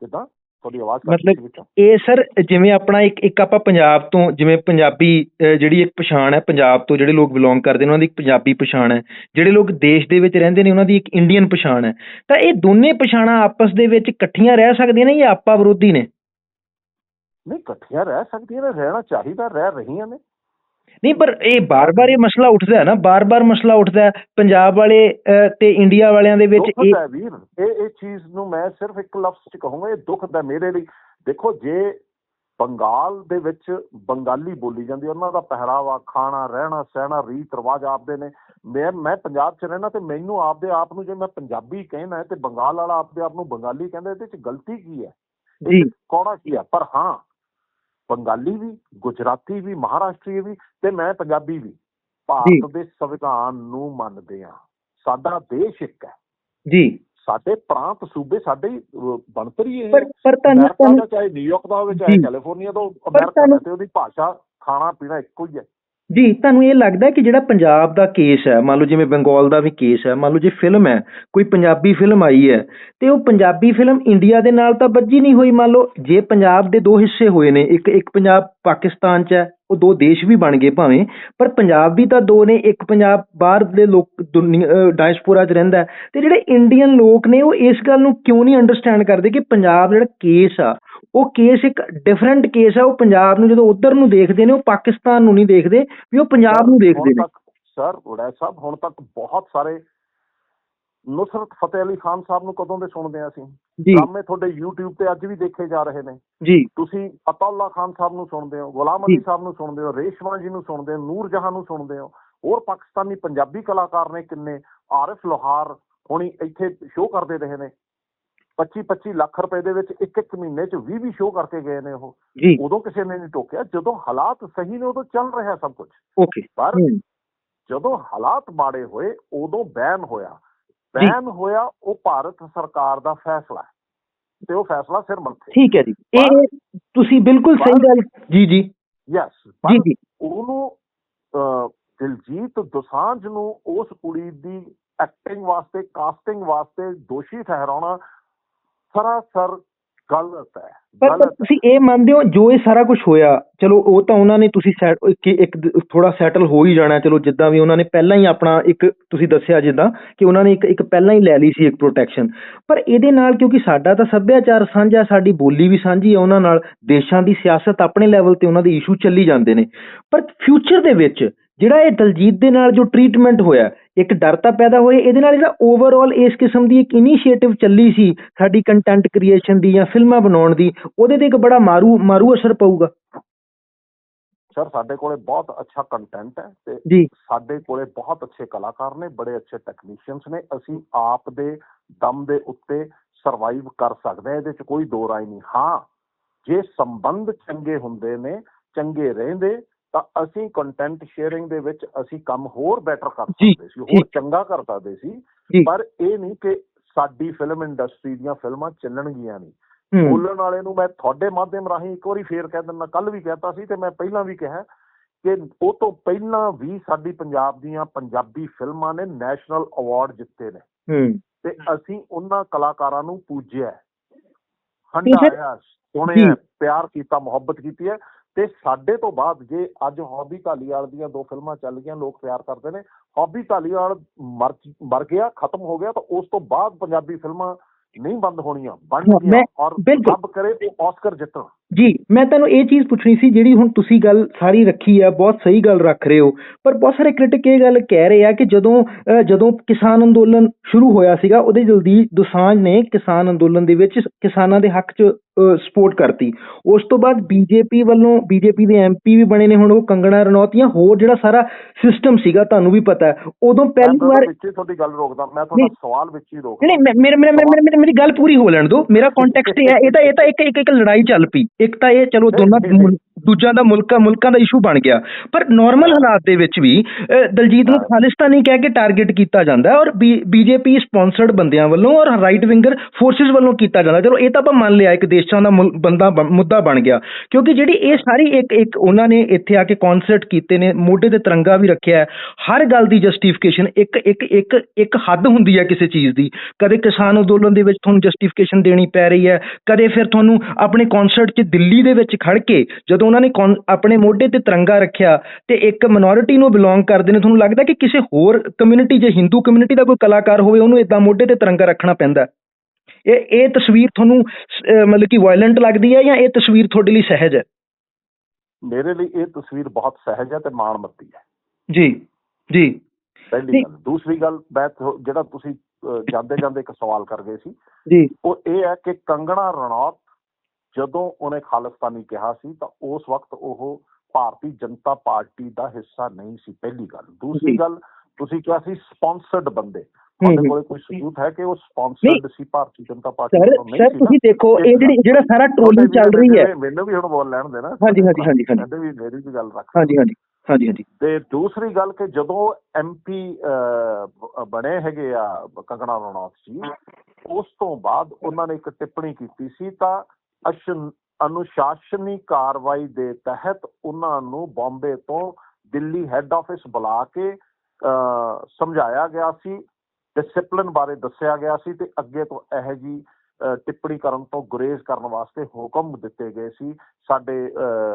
B: ਕਿਦਾਂ? ਤੁਹਾਡੀ ਆਵਾਜ਼ ਕੱਟ ਗਈ ਵਿੱਚੋਂ।
A: ਇਹ ਸਰ ਜਿਵੇਂ ਆਪਣਾ ਇੱਕ ਇੱਕ ਆਪਾਂ ਪੰਜਾਬ ਤੋਂ ਜਿਵੇਂ ਪੰਜਾਬੀ ਜਿਹੜੀ ਇੱਕ ਪਛਾਣ ਹੈ ਪੰਜਾਬ ਤੋਂ ਜਿਹੜੇ ਲੋਕ ਬਿਲੋਂਗ ਕਰਦੇ ਨੇ ਉਹਨਾਂ ਦੀ ਇੱਕ ਪੰਜਾਬੀ ਪਛਾਣ ਹੈ। ਜਿਹੜੇ ਲੋਕ ਦੇਸ਼ ਦੇ ਵਿੱਚ ਰਹਿੰਦੇ ਨੇ ਉਹਨਾਂ ਦੀ ਇੱਕ ਇੰਡੀਅਨ ਪਛਾਣ ਹੈ। ਤਾਂ ਇਹ ਦੋਨੇ ਪਛਾਣਾਂ ਆਪਸ ਦੇ ਵਿੱਚ ਇਕੱਠੀਆਂ ਰਹਿ ਸਕਦੀਆਂ ਨੇ ਜਾਂ ਆਪਾ ਵਿਰੋਧੀ ਨੇ?
B: ਨਹੀਂ ਇਕੱਠੀਆਂ ਰਹਿ ਸਕਦੀਆਂ ਨੇ ਰਹਿਣਾ ਚਾਹੀਦਾ ਰਹਿ ਰਹੀਆਂ ਨੇ।
A: ਨਹੀਂ ਪਰ ਇਹ ਬਾਰ-ਬਾਰ ਇਹ ਮਸਲਾ ਉੱਠਦਾ ਹੈ ਨਾ ਬਾਰ-ਬਾਰ ਮਸਲਾ ਉੱਠਦਾ ਹੈ। ਪੰਜਾਬ ਵਾਲੇ ਤੇ ਇੰਡੀਆ ਵਾਲਿਆਂ ਦੇ ਵਿੱਚ ਇਹ
B: ਵੀਰ ਇਹ ਇਹ ਚੀਜ਼ ਨੂੰ ਮੈਂ ਸਿਰਫ ਇੱਕ ਲਫ਼ਜ਼ ਚ ਕਹੂੰਗਾ ਇਹ ਦੁੱਖ ਦਾ ਮੇਰੇ ਲਈ। ਦੇਖੋ ਜੇ ਬੰਗਾਲ ਦੇ ਵਿੱਚ ਬੰਗਾਲੀ ਬੋਲੀ ਜਾਂਦੀ ਉਹਨਾਂ ਦਾ ਪਹਿਰਾਵਾ ਖਾਣਾ ਰਹਿਣਾ ਸਹਿਣਾ ਰੀਤ ਰਿਵਾਜ ਆਪਦੇ ਨੇ। ਮੈਂ ਮੈਂ ਪੰਜਾਬ 'ਚ ਰਹਿਣਾ ਤੇ ਮੈਨੂੰ ਆਪਦੇ ਆਪ ਨੂੰ ਜੇ ਮੈਂ ਪੰਜਾਬੀ ਕਹਿਣਾ ਤੇ ਬੰਗਾਲ ਵਾਲਾ ਆਪਦੇ ਆਪ ਨੂੰ ਬੰਗਾਲੀ ਕਹਿੰਦਾ ਇਹਦੇ 'ਚ ਗਲਤੀ ਕੀ ਹੈ?
A: ਜੀ।
B: ਕੌੜਾ ਕੀ ਹੈ? ਪਰ ਹਾਂ ਬੰਗਾਲੀ ਵੀ ਗੁਜਰਾਤੀ ਵੀ ਮਹਾਰਾਸ਼ਟਰੀ ਵੀ ਤੇ ਮੈਂ ਪੰਜਾਬੀ ਵੀ ਭਾਰਤ ਦੇ ਸੰਵਿਧਾਨ ਨੂੰ ਮੰਨਦੇ ਆ ਸਾਡਾ ਦੇਸ਼ ਇੱਕ ਹੈ।
A: ਜੀ।
B: ਸਾਡੇ ਪ੍ਰਾਂਤ ਸੂਬੇ ਸਾਡੇ ਬਣਤਰ ਹੀ
A: ਪਰ ਪਰ ਤੁਹਾਨੂੰ
B: ਚਾਹੇ ਨਿਊਯਾਰਕ ਦਾ ਹੋਵੇ ਚਾਹੇ। ਕੈਲੀਫੋਰਨੀਆ ਦਾ ਅਮਰੀਕਾ ਦਾ ਤੇ ਉਹਦੀ ਭਾਸ਼ਾ ਖਾਣਾ ਪੀਣਾ ਇੱਕੋ ਹੀ ਹੈ।
A: ਜੀ, ਤੁਹਾਨੂੰ ਇਹ ਲੱਗਦਾ ਕਿ ਜਿਹੜਾ ਪੰਜਾਬ ਦਾ ਕੇਸ ਹੈ, ਮੰਨ ਲਓ ਜਿਵੇਂ ਬੰਗਾਲ ਦਾ ਵੀ ਕੇਸ ਹੈ, ਮੰਨ ਲਓ ਜੇ ਫਿਲਮ ਹੈ, ਕੋਈ ਪੰਜਾਬੀ ਫਿਲਮ ਆਈ ਹੈ, ਤੇ ਉਹ ਪੰਜਾਬੀ ਫਿਲਮ ਇੰਡੀਆ ਦੇ ਨਾਲ ਤਾਂ ਬੱਜੀ ਨਹੀਂ ਹੋਈ, ਮੰਨ ਲਓ ਜੇ ਪੰਜਾਬ ਦੇ ਦੋ ਹਿੱਸੇ ਹੋਏ ਨੇ, ਇੱਕ ਇੱਕ ਪੰਜਾਬ ਪਾਕਿਸਤਾਨ 'ਚ ਹੈ, ਉਹ ਦੋ ਦੇਸ਼ ਵੀ ਬਣ ਗਏ ਭਾਵੇਂ, ਪਰ ਪੰਜਾਬ ਵੀ ਤਾਂ ਦੋ ਨੇ, ਇੱਕ ਪੰਜਾਬ ਬਾਹਰ ਦੇ ਲੋਕ ਡਾਇਸਪੋਰਾ 'ਚ ਰਹਿੰਦਾ ਅਤੇ ਜਿਹੜੇ ਇੰਡੀਅਨ ਲੋਕ ਨੇ, ਉਹ ਇਸ ਗੱਲ ਨੂੰ ਕਿਉਂ ਨਹੀਂ ਅੰਡਰਸਟੈਂਡ ਕਰਦੇ ਕਿ ਪੰਜਾਬ ਜਿਹੜਾ ਕੇਸ ਆ ਉਹ ਕੇਸ ਇੱਕ ਡਿਫਰੈਂਟ ਕੇਸ ਆ ਉਹ ਪੰਜਾਬ ਨੂੰ ਜਦੋਂ ਉਧਰ ਨੂੰ ਦੇਖਦੇ ਨੇ ਉਹ ਪਾਕਿਸਤਾਨ ਨੂੰ ਨਹੀਂ ਦੇਖਦੇ ਵੀ ਉਹ ਪੰਜਾਬ ਨੂੰ ਦੇਖਦੇ ਨੇ।
B: ਸਰ ਉੜਾ ਸਾਹਿਬ ਹੁਣ ਤੱਕ ਬਹੁਤ ਸਾਰੇ ਨੁਸਰਤ ਫਤਿਹ ਅਲੀ ਖਾਨ ਸਾਹਿਬ ਨੂੰ ਕਦੋਂ ਦੇ ਸੁਣਦੇ ਆ ਅਸੀਂ? ਡਰਾਮੇ ਤੁਹਾਡੇ YouTube ਤੇ ਅੱਜ ਵੀ ਦੇਖੇ ਜਾ ਰਹੇ ਨੇ।
A: ਜੀ।
B: ਤੁਸੀਂ ਅਤਾਉਲਾ ਖਾਨ ਸਾਹਿਬ ਨੂੰ ਸੁਣਦੇ ਹੋ ਗੁਲਾਮ ਅਲੀ। ਸਾਹਿਬ ਨੂੰ ਸੁਣਦੇ ਹੋ ਰੇਸ਼ਮਾ ਜੀ ਨੂੰ ਸੁਣਦੇ ਹੋ ਨੂਰ ਜਹਾਂ ਨੂੰ ਸੁਣਦੇ ਹੋ ਹੋਰ ਪਾਕਿਸਤਾਨੀ ਪੰਜਾਬੀ ਕਲਾਕਾਰ ਨੇ ਕਿੰਨੇ ਆਰਿਫ ਲੋਹਾਰ ਹੁਣੀ ਇੱਥੇ ਸ਼ੋਅ ਕਰਦੇ ਰਹੇ ਨੇ। 25 25 ਲੱਖ ਰੁਪਏ ਦੇ ਵਿੱਚ ਇੱਕ ਇੱਕ ਮਹੀਨੇ ਚ 20 20 ਸ਼ੋਅ ਕਰਕੇ ਗਏ ਨੇ ਉਹ। ਉਦੋਂ ਕਿਸੇ ਨੇ ਨਹੀਂ ਟੋਕਿਆ। ਜਦੋਂ ਹਾਲਾਤ ਸਹੀ ਨੇ ਉਦੋਂ ਚੱਲ ਰਿਹਾ ਸਭ ਕੁਝ
A: ਓਕੇ।
B: ਪਰ ਜਦੋਂ ਹਾਲਾਤ ਮਾੜੇ ਹੋਏ ਉਦੋਂ ਬੈਨ ਹੋਇਆ। ਬੈਨ ਹੋਇਆ ਉਹ ਭਾਰਤ ਸਰਕਾਰ ਦਾ ਫੈਸਲਾ ਹੈ। ਤੇ ਉਹ ਫੈਸਲਾ ਸਿਰ ਮੱਥੇ।
A: ਠੀਕ ਹੈ ਜੀ। ਇਹ ਤੁਸੀਂ ਬਿਲਕੁਲ ਸਹੀ ਗੱਲ ਜੀ ਜੀ।
B: ਯੈਸ
A: ਜੀ ਜੀ।
B: ਉਹਨੂੰ ਦਿਲਜੀਤ ਦੋਸਾਂਝ ਨੂੰ ਉਸ ਕੁੜੀ ਦੀ ਐਕਟਿੰਗ ਵਾਸਤੇ ਕਾਸਟਿੰਗ ਵਾਸਤੇ ਦੋਸ਼ੀ ਠਹਿਰਾਉਣਾ ਸਰਾਸਰ ਗਲਤ ਹੈ
A: ਪਰ। ਤੁਸੀਂ ਇਹ ਮੰਨਦੇ ਹੋ ਜੋ ਇਹ ਸਾਰਾ ਕੁਝ ਹੋਇਆ ਚਲੋ ਉਹ ਤਾਂ ਉਹਨਾਂ ਨੇ ਤੁਸੀਂ ਇੱਕ ਥੋੜਾ ਸੈਟਲ ਹੋ ਹੀ ਜਾਣਾ ਚਲੋ ਜਿੱਦਾਂ ਵੀ ਉਹਨਾਂ ਨੇ ਪਹਿਲਾਂ ਹੀ ਆਪਣਾ ਇੱਕ ਤੁਸੀਂ ਦੱਸਿਆ ਜਿੱਦਾਂ ਕਿ ਉਹਨਾਂ ਨੇ ਇੱਕ ਇੱਕ ਪਹਿਲਾਂ ਹੀ ਲੈ ਲਈ ਸੀ ਇੱਕ ਪ੍ਰੋਟੈਕਸ਼ਨ ਪਰ ਇਹਦੇ ਨਾਲ ਕਿਉਂਕਿ ਸਾਡਾ ਤਾਂ ਸੱਭਿਆਚਾਰ ਸਾਂਝਾ ਸਾਡੀ ਬੋਲੀ ਵੀ ਸਾਂਝੀ ਹੈ ਉਹਨਾਂ ਨਾਲ ਦੇਸ਼ਾਂ ਦੀ ਸਿਆਸਤ ਆਪਣੇ ਲੈਵਲ ਤੇ ਉਹਨਾਂ ਦੇ ਇਸ਼ੂ ਚੱਲੀ ਜਾਂਦੇ ਨੇ ਪਰ ਫਿਊਚਰ ਦੇ ਵਿੱਚ ਜਿਹੜਾ ਇਹ ਦਲਜੀਤ ਦੇ ਨਾਲ ਜੋ ਟਰੀਟਮੈਂਟ ਹੋਇਆ ਇੱਕ ਡਰ ਤਾਂ ਪੈਦਾ ਹੋਇਆ ਇਹਦੇ ਨਾਲ ਜਿਹੜਾ ਓਵਰਆਲ ਇਸ ਕਿਸਮ ਦੀ ਇੱਕ ਇਨੀਸ਼ੀਏਟਿਵ ਚੱਲੀ ਸੀ ਸਾਡੀ ਕੰਟੈਂਟ ਕ੍ਰੀਏਸ਼ਨ ਦੀ ਜਾਂ ਫਿਲਮਾਂ ਬਣਾਉਣ ਦੀ ਉਹਦੇ ਤੇ ਇੱਕ ਬੜਾ ਮਾਰੂ ਮਾਰੂ ਅਸਰ ਪਊਗਾ।
B: ਸਰ ਸਾਡੇ ਕੋਲੇ ਬਹੁਤ ਅੱਛਾ ਕੰਟੈਂਟ ਹੈ ਤੇ ਸਾਡੇ ਕੋਲੇ ਬਹੁਤ ਅੱਛੇ ਕਲਾਕਾਰ ਨੇ ਬੜੇ ਅੱਛੇ ਟੈਕਨੀਸ਼ੀਅਨਸ ਨੇ। ਅਸੀਂ ਆਪ ਦੇ ਦਮ ਦੇ ਉੱਤੇ ਸਰਵਾਈਵ ਕਰ ਸਕਦੇ ਹਾਂ ਇਹਦੇ 'ਚ ਕੋਈ ਦੋ ਰਾਏ ਨਹੀਂ। ਹਾਂ ਜੇ ਸੰਬੰਧ ਚੰਗੇ ਹੁੰਦੇ ਨੇ ਚੰਗੇ ਰਹਿੰਦੇ ਤਾਂ ਅਸੀਂ ਕੰਟੈਂਟ ਸ਼ੇਅਰਿੰਗ ਦੇ ਵਿੱਚ ਅਸੀਂ ਕੰਮ ਹੋਰ ਬੈਟਰ ਕਰ ਸਕਦੇ ਸੀ। ਹੋਰ ਚੰਗਾ ਕਰ ਸਕਦੇ। ਸੀ। ਪਰ ਇਹ ਨਹੀਂ ਕਿ ਸਾਡੀ ਫਿਲਮ ਇੰਡਸਟਰੀ ਦੀਆਂ ਫਿਲਮਾਂ ਚੱਲਣਗੀਆਂ ਨਹੀਂ। ਬੋਲਣ ਵਾਲੇ ਨੂੰ ਮੈਂ ਤੁਹਾਡੇ ਮਾਧਿਅਮ ਰਾਹੀਂ ਇੱਕ ਵਾਰੀ ਫੇਰ ਕਹਿ ਦਿੰਦਾ ਕੱਲ ਵੀ ਕਹਿਤਾ ਸੀ ਤੇ ਮੈਂ ਪਹਿਲਾਂ ਵੀ ਕਿਹਾ ਕਿ ਉਹ ਤੋਂ ਪਹਿਲਾਂ ਵੀ ਸਾਡੀ ਪੰਜਾਬ ਦੀਆਂ ਪੰਜਾਬੀ ਫਿਲਮਾਂ ਨੇ ਨੈਸ਼ਨਲ ਅਵਾਰਡ ਜਿੱਤੇ ਨੇ। ਤੇ ਅਸੀਂ ਉਹਨਾਂ ਕਲਾਕਾਰਾਂ ਨੂੰ ਪੂਜਿਆ। ਹੰਡਾਇਆ ਸੁਣਿਆ। ਪਿਆਰ ਕੀਤਾ ਮੁਹੱਬਤ ਕੀਤੀ ਹੈ। ਤੇ ਸਾਡੇ ਤੋਂ ਬਾਅਦ ਜੇ ਅੱਜ ਹੌਬੀ ਢਾਲੀਵਾਲ ਦੀਆਂ ਦੋ ਫਿਲਮਾਂ ਚੱਲ ਗਈਆਂ ਲੋਕ ਪਿਆਰ ਕਰਦੇ ਨੇ ਹੌਬੀ ਢਾਲੀਵਾਲ ਮਰ ਮਰ ਗਿਆ ਖਤਮ ਹੋ ਗਿਆ ਤਾਂ ਉਸ ਤੋਂ ਬਾਅਦ ਪੰਜਾਬੀ ਫਿਲਮਾਂ ਨਹੀਂ ਬੰਦ ਹੋਣੀਆਂ ਬਣ ਗਈਆਂ ਔਰ। ਰੱਬ ਕਰੇ ਉਹ ਆਸਕਰ ਜਿੱਤਣ
A: ਜੀ ਮੈਂ ਤੁਹਾਨੂੰ ਇਹ ਚੀਜ਼ ਪੁੱਛਣੀ ਸੀ ਜਿਹੜੀ ਹੁਣ ਤੁਸੀਂ ਗੱਲ ਸਾਰੀ ਰੱਖੀ ਹੈ ਬਹੁਤ ਸਹੀ ਗੱਲ ਰੱਖ ਰਹੇ ਹੋ ਪਰ ਬਹੁਤ ਸਾਰੇ ਕ੍ਰਿਟਿਕ ਇਹ ਗੱਲ ਕਹਿ ਰਹੇ ਆ ਕਿ ਜਦੋਂ ਜਦੋਂ ਕਿਸਾਨ ਅੰਦੋਲਨ ਸ਼ੁਰੂ ਹੋਇਆ ਸੀਗਾ ਉਹਦੇ ਜਲਦੀ ਦੁਸਾਂਝ ਨੇ ਕਿਸਾਨ ਅੰਦੋਲਨ ਦੇ ਵਿੱਚ ਕਿਸਾਨਾਂ ਦੇ ਹੱਕ 'ਚ ਸਪੋਰਟ ਕਰਤੀ। ਉਸ ਤੋਂ ਬਾਅਦ ਬੀਜੇਪੀ ਵੱਲੋਂ ਬੀਜੇਪੀ ਦੇ ਐਮਪੀ ਵੀ ਬਣੇ ਨੇ ਹੁਣ ਉਹ ਕੰਗਣਾ ਰਣੌਤ ਜਾਂ ਹੋਰ ਜਿਹੜਾ ਸਾਰਾ ਸਿਸਟਮ ਸੀਗਾ ਤੁਹਾਨੂੰ ਵੀ ਪਤਾ ਹੈ। ਉਦੋਂ ਪਹਿਲੀ ਵਾਰ
B: ਵਿੱਚ ਹੀ ਤੁਹਾਡੀ ਗੱਲ ਰੋਕਦਾ ਮੈਂ। ਤੁਹਾਡਾ ਸਵਾਲ ਵਿੱਚ ਹੀ ਰੋਕ
A: ਨਹੀਂ ਮੇਰੇ ਮੇਰੇ ਮੇਰੇ ਮੇਰੇ- ਗੱਲ ਪੂਰੀ ਹੋ ਲੈਣ ਦਿਓ। ਮੇਰਾ ਕੰਟੈਕਸਟ ਇਹ ਹੈ ਇਹ ਤਾਂ ਇਹ ਤਾਂ ਇੱਕ ਇੱਕ ਇੱਕ ਲੜਾਈ ਚੱਲ ਪਈ। ਇੱਕ ਤਾਂ ਇਹ ਚਲੋ ਦੋਨਾਂ। ਦੂਜਾ ਦਾ ਮੁਲਕਾਂ ਮੁਲਕਾਂ ਦਾ ਇਸ਼ੂ ਬਣ ਗਿਆ। ਪਰ ਨਾਰਮਲ ਹਾਲਾਤ ਦੇ ਵਿੱਚ ਵੀ ਦਲਜੀਤ ਨੂੰ। ਖਾਲਿਸਤਾਨੀ ਕਹਿ ਕੇ ਟਾਰਗੇਟ ਕੀਤਾ ਜਾਂਦਾ ਔਰ ਬੀਜੇਪੀ ਸਪਾਂਸਰਡ ਬੰਦਿਆਂ ਵੱਲੋਂ ਔਰ ਰਾਈਟ ਵਿੰਗਰ ਫੋਰਸਿਸ ਵੱਲੋਂ ਕੀਤਾ ਜਾਂਦਾ। ਚਲੋ ਇਹ ਤਾਂ ਆਪਾਂ ਮੰਨ ਲਿਆ ਇੱਕ ਦੇਸ਼ਾਂ ਦਾ ਮੁਲ- ਬੰਦਾ ਬਣ- ਮੁੱਦਾ ਬਣ ਗਿਆ। ਕਿਉਂਕਿ ਜਿਹੜੀ ਇਹ ਸਾਰੀ ਇੱਕ ਇੱਕ ਉਹਨਾਂ ਨੇ ਇੱਥੇ ਆ ਕੇ ਕਨਸਰਟ ਕੀਤੇ ਨੇ, ਮੋਢੇ ਤੇ ਤਿਰੰਗਾ ਵੀ ਰੱਖਿਆ ਹਰ ਗੱਲ ਦੀ ਜਸਟੀਫਿਕੇਸ਼ਨ ਇੱਕ ਇੱਕ ਇੱਕ ਇੱਕ ਹੱਦ ਹੁੰਦੀ ਹੈ ਕਿਸੇ ਚੀਜ਼ ਦੀ। ਕਦੇ ਕਿਸਾਨ ਅੰਦੋਲਨ ਦੇ ਵਿੱਚ ਤੁਹਾਨੂੰ ਜਸਟੀਫਿਕੇਸ਼ਨ ਦੇਣੀ ਪੈ ਰਹੀ ਹੈ, ਕਦੇ ਫਿਰ ਤੁਹਾਨੂੰ ਆਪਣੇ ਕਨਸਰਟ 'ਚ ਦਿੱਲੀ ਦੇ ਵਿੱਚ ਖੜ ਕੇ ਜਦੋਂ ਉਹਨਾਂ ਨੇ ਕੌਨ- ਆਪਣੇ ਮੋਢੇ ਤੇ ਤਿਰੰਗਾ ਰੱਖਿਆ ਤੇ ਇੱਕ ਮਿਨੋਰਿਟੀ ਨੂੰ ਬਿਲੋਂਗ ਕਰਦੇ ਨੇ, ਤੁਹਾਨੂੰ ਲੱਗਦਾ ਕਿ ਕਿਸੇ ਹੋਰ ਕਮਿਊਨਿਟੀ ਜੇ ਹਿੰਦੂ ਕਮਿਊਨਿਟੀ ਦਾ ਕੋਈ ਕਲਾਕਾਰ ਹੋਵੇ, ਉਹਨੂੰ ਇਦਾਂ ਮੋਢੇ ਤੇ ਤਿਰੰਗਾ ਰੱਖਣਾ ਪੈਂਦਾ ਇਹ ਇਹ ਤਸਵੀਰ ਤੁਹਾਨੂੰ ਮਤਲਬ ਕਿ ਵਾਇਲੈਂਟ ਲੱਗਦੀ ਹੈ ਜਾਂ ਇਹ ਤਸਵੀਰ ਤੁਹਾਡੇ ਲਈ ਸਹਿਜ ਹੈ?
B: ਮੇਰੇ ਲਈ ਇਹ ਤਸਵੀਰ ਬਹੁਤ ਸਹਿਜ ਹੈ ਤੇ ਮਾਣਮੱਤੀ ਹੈ।
A: ਜੀ ਜੀ।
B: ਪਹਿਲੀ। ਗੱਲ। ਦੂਸਰੀ ਗੱਲ ਮੈਂ ਜਿਹੜਾ ਤੁਸੀਂ ਜਾਂਦੇ ਜਾਂਦੇ ਇੱਕ ਸਵਾਲ ਕਰ ਗਏ ਸੀ
A: ਜੀ।
B: ਉਹ ਇਹ ਹੈ ਕਿ ਕੰਗਣਾ ਰਣੌਤ ਜਦੋਂ ਉਹਨੇ ਖਾਲਿਸਤਾਨੀ ਕਿਹਾ ਸੀ ਤਾਂ ਉਸ ਵਕਤ ਉਹ ਭਾਰਤੀ ਜਨਤਾ ਪਾਰਟੀ ਦਾ ਹਿੱਸਾ ਨਹੀਂ ਸੀ ਪਹਿਲੀ ਗੱਲ। ਦੂਸਰੀ ਗੱਲ ਤੁਸੀਂ ਕਿਹਾ ਸੀ ਸਪਾਂਸਰਡ ਬੰਦੇ।
A: ਹੂੰ।
B: ਕੋਲੇ ਕੋਈ ਸਬੂਤ ਹੈ ਕਿ ਉਹ ਸਪਾਂਸਰਡ ਸੀ ਭਾਰਤੀ ਜਨਤਾ ਪਾਰਟੀ
A: ਸਰ
B: ਵੱਲੋਂ? ਨਹੀਂ
A: ਸਰ ਤੁਸੀਂ? ਦੇਖੋ ਇਹ ਜਿਹੜੀ ਜਿਹੜਾ ਸਾਰਾ ਟ੍ਰੋਲਿੰਗ ਚੱਲ ਰਹੀ ਹੈ
B: ਮੈਨੂੰ- ਵੀ ਹੁਣ ਬੋਲ ਲੈਣ ਦੇਣਾ
A: ਹਾਂਜੀ, ਹਾਂਜੀ, ਹਾਂਜੀ, ਹਾਂਜੀ।
B: ਕਹਿੰਦੇ ਵੀ ਮੇਰੀ ਵੀ ਗੱਲ ਰੱਖ
A: ਹਾਂਜੀ ਹਾਂਜੀ ਹਾਂਜੀ ਹਾਂਜੀ
B: ਤੇ ਦੂਸਰੀ ਗੱਲ ਕਿ ਜਦੋਂ ਐਮਪੀ ਬਣੇ ਹੈਗੇ ਆ ਕੰਗਣਾ ਰਣੌਤ ਜੀ ਉਸ ਤੋਂ ਬਾਅਦ ਉਹਨਾਂ ਨੇ ਇੱਕ ਟਿੱਪਣੀ ਕੀਤੀ ਸੀ ਤਾਂ ਅਸ਼ਨ- ਅਨੁਸ਼ਾਸਨੀ ਕਾਰਵਾਈ ਦੇ ਤਹਿਤ ਉਹਨਾਂ ਨੂੰ ਬੰਬੇ ਤੋਂ ਦਿੱਲੀ ਹੈੱਡ ਆਫਿਸ ਬੁਲਾ ਕੇ ਸਮਝਾਇਆ ਗਿਆ ਸੀ ਡਿਸਪਲਿਨ ਬਾਰੇ ਦੱਸਿਆ ਗਿਆ ਸੀ ਤੇ ਅੱਗੇ ਤੋਂ ਇਹ ਜੀ ਅਹ, ਟਿੱਪਣੀ ਕਰਨ ਤੋਂ ਗੁਰੇਜ਼ ਕਰਨ ਵਾਸਤੇ ਹੁਕਮ ਦਿੱਤੇ ਗਏ ਸੀ ਸਾਡੇ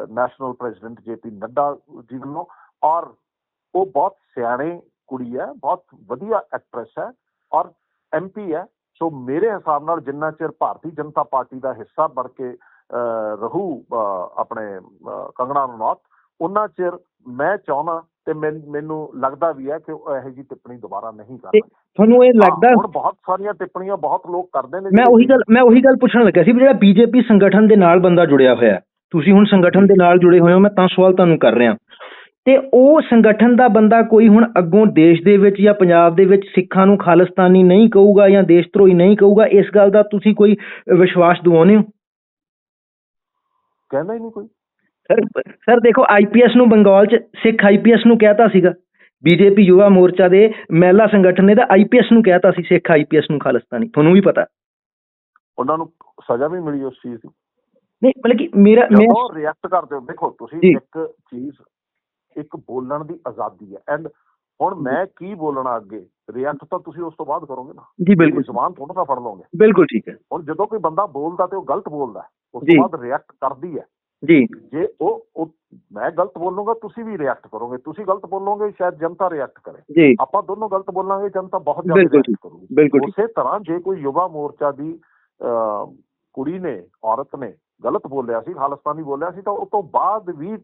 B: ਨੈਸ਼ਨਲ ਪ੍ਰੈਜ਼ੀਡੈਂਟ ਜੇਪੀ ਨੱਡਾ ਜੀ ਵੱਲੋਂ ਔਰ ਉਹ ਬਹੁਤ ਸਿਆਣੇ ਕੁੜੀ ਹੈ ਬਹੁਤ ਵਧੀਆ ਐਕਟਰੈਸ ਹੈ ਔਰ ਐਮਪੀ ਹੈ ਸੋ ਮੇਰੇ ਹਿਸਾਬ ਨਾਲ ਜਿੰਨਾ ਚਿਰ ਭਾਰਤੀ ਜਨਤਾ ਪਾਰਟੀ ਦਾ ਹਿੱਸਾ ਬਣ ਕੇ ਅਹ, ਰਹੂ ਅਹ, ਆਪਣੇ ਕੰਗਣਾ ਰਣੌਤ ਉਹਨਾਂ ਚਿਰ ਮੈਂ ਚਾਹੁੰਦਾ ਤੇ ਮੈਨ- ਲੱਗਦਾ ਵੀ ਹੈ ਕਿ ਉਹ ਇਹੋ ਜਿਹੀ ਟਿੱਪਣੀ ਦੁਬਾਰਾ ਨਹੀਂ ਕਰਨਗੇ।
A: ਤੁਹਾਨੂੰ ਇਹ ਲੱਗਦਾ
B: ਹੁਣ ਬਹੁਤ ਸਾਰੀਆਂ ਟਿੱਪਣੀਆਂ ਬਹੁਤ ਲੋਕ ਕਰਦੇ ਨੇ
A: ਮੈਂ ਉਹੀ ਗੱਲ ਮੈਂ ਉਹੀ ਗੱਲ ਪੁੱਛਣ ਲੱਗਾ ਸੀ ਵੀ ਜਿਹੜਾ ਬੀਜੇਪੀ ਸੰਗਠਨ ਦੇ ਨਾਲ ਬੰਦਾ ਜੁੜਿਆ ਹੋਇਆ ਤੁਸੀਂ ਹੁਣ ਸੰਗਠਨ ਦੇ ਨਾਲ ਜੁੜੇ ਹੋਏ ਹੋ ਮੈਂ ਤਾਂ ਸਵਾਲ ਤੁਹਾਨੂੰ ਕਰ ਰਿਹਾ। ਤੇ ਉਹ ਸੰਗਠਨ ਦਾ ਬੰਦਾ ਕੋਈ ਹੁਣ ਅੱਗੋਂ ਦੇਸ਼ ਦੇ ਵਿੱਚ ਜਾਂ ਪੰਜਾਬ ਦੇ ਵਿੱਚ ਸਿੱਖਾਂ ਨੂੰ ਖਾਲਿਸਤਾਨੀ ਨਹੀਂ ਕਹੂਗਾ ਜਾਂ ਦੇਸ਼ ਧਰੋਹੀ ਨਹੀਂ ਕਹੂਗਾ ਇਸ ਗੱਲ ਦਾ ਤੁਸੀਂ ਕੋਈ ਵਿਸ਼ਵਾਸ ਦਿਵਾਉਂਦੇ ਹੋ?
B: ਕਹਿੰਦਾ ਹੀ ਨਹੀਂ ਕੋਈ।
A: ਸਰ ਸਰ ਦੇਖੋ ਆਈਪੀਐਸ ਨੂੰ ਬੰਗਾਲ 'ਚ ਸਿੱਖ ਆਈਪੀਐਸ ਨੂੰ ਕਹਿਤਾ ਸੀਗਾ। ਬੀਜੇਪੀ ਯੁਵਾ ਮੋਰਚਾ ਦੇ ਮਹਿਲਾ ਸੰਗਠਨ ਨੇ ਤਾਂ ਆਈਪੀਐਸ ਨੂੰ ਕਹਿਤਾ ਸੀ ਸਿੱਖ ਆਈਪੀਐਸ ਨੂੰ ਖਾਲਿਸਤਾਨੀ। ਤੁਹਾਨੂੰ ਵੀ ਪਤਾ।
B: ਉਹਨਾਂ ਨੂੰ ਸਜ਼ਾ ਵੀ ਮਿਲੀ ਉਸ ਚੀਜ਼ ਦੀ।
A: ਨਹੀਂ ਮਤਲਬ ਕਿ ਮੇਰਾ ਮੈਂ
B: ਜਦੋਂ ਰਿਐਕਟ ਕਰਦੇ ਹੋ ਦੇਖੋ ਤੁਸੀਂ। ਇੱਕ ਚੀਜ਼ ਇੱਕ ਬੋਲਣ ਦੀ ਆਜ਼ਾਦੀ ਹੈ। ਐਂਡ ਹੁਣ ਮੈਂ ਕੀ ਬੋਲਣਾ ਅੱਗੇ? ਰਿਐਕਟ ਤਾਂ ਤੁਸੀਂ ਉਸ ਤੋਂ ਬਾਅਦ ਕਰੋਗੇ ਨਾ।
A: ਜੀ ਬਿਲਕੁਲ।
B: ਜ਼ਬਾਨ ਥੋੜਾ ਨਾ ਫੜ ਲਓਗੇ।
A: ਬਿਲਕੁਲ ਠੀਕ ਹੈ।
B: ਹੁਣ ਜਦੋਂ ਕੋਈ ਬੰਦਾ ਬੋਲਦਾ ਤੇ ਉਹ ਗਲਤ ਬੋਲਦਾ ਉਸ। ਤੋਂ ਬਾਅਦ ਰਿਐਕਟ ਕਰਦੀ ਹੈ।
A: ਜੀ।
B: ਜੇ ਉਹ ਉਹ- ਮੈਂ ਗਲਤ ਬੋਲੂੰਗਾ ਤੁਸੀਂ ਵੀ ਰਿਐਕਟ ਕਰੋਗੇ। ਤੁਸੀਂ ਗਲਤ ਬੋਲੋਗੇ ਸ਼ਾਇਦ ਜਨਤਾ ਰਿਐਕਟ ਕਰੇ। ਆਪਾਂ ਦੋਨੋਂ ਗਲਤ ਬੋਲਾਂਗੇ ਜਨਤਾ ਬਹੁਤ ਜ਼ਿਆਦਾ ਰਿਐਕਟ ਕਰੂਗੀ। ਉਸੇ ਤਰ੍ਹਾਂ ਜੇ ਕੋਈ ਯੁਵਾ ਮੋਰਚਾ ਦੀ ਕੁੜੀ ਨੇ ਔਰਤ ਨੇ ਗਲਤ ਬੋਲਿਆ ਸੀ ਖਾਲਿਸਤਾਨੀ ਬੋਲਿਆ ਸੀ ਤਾਂ ਉਸ ਤੋਂ ਬਾਅਦ ਵੀ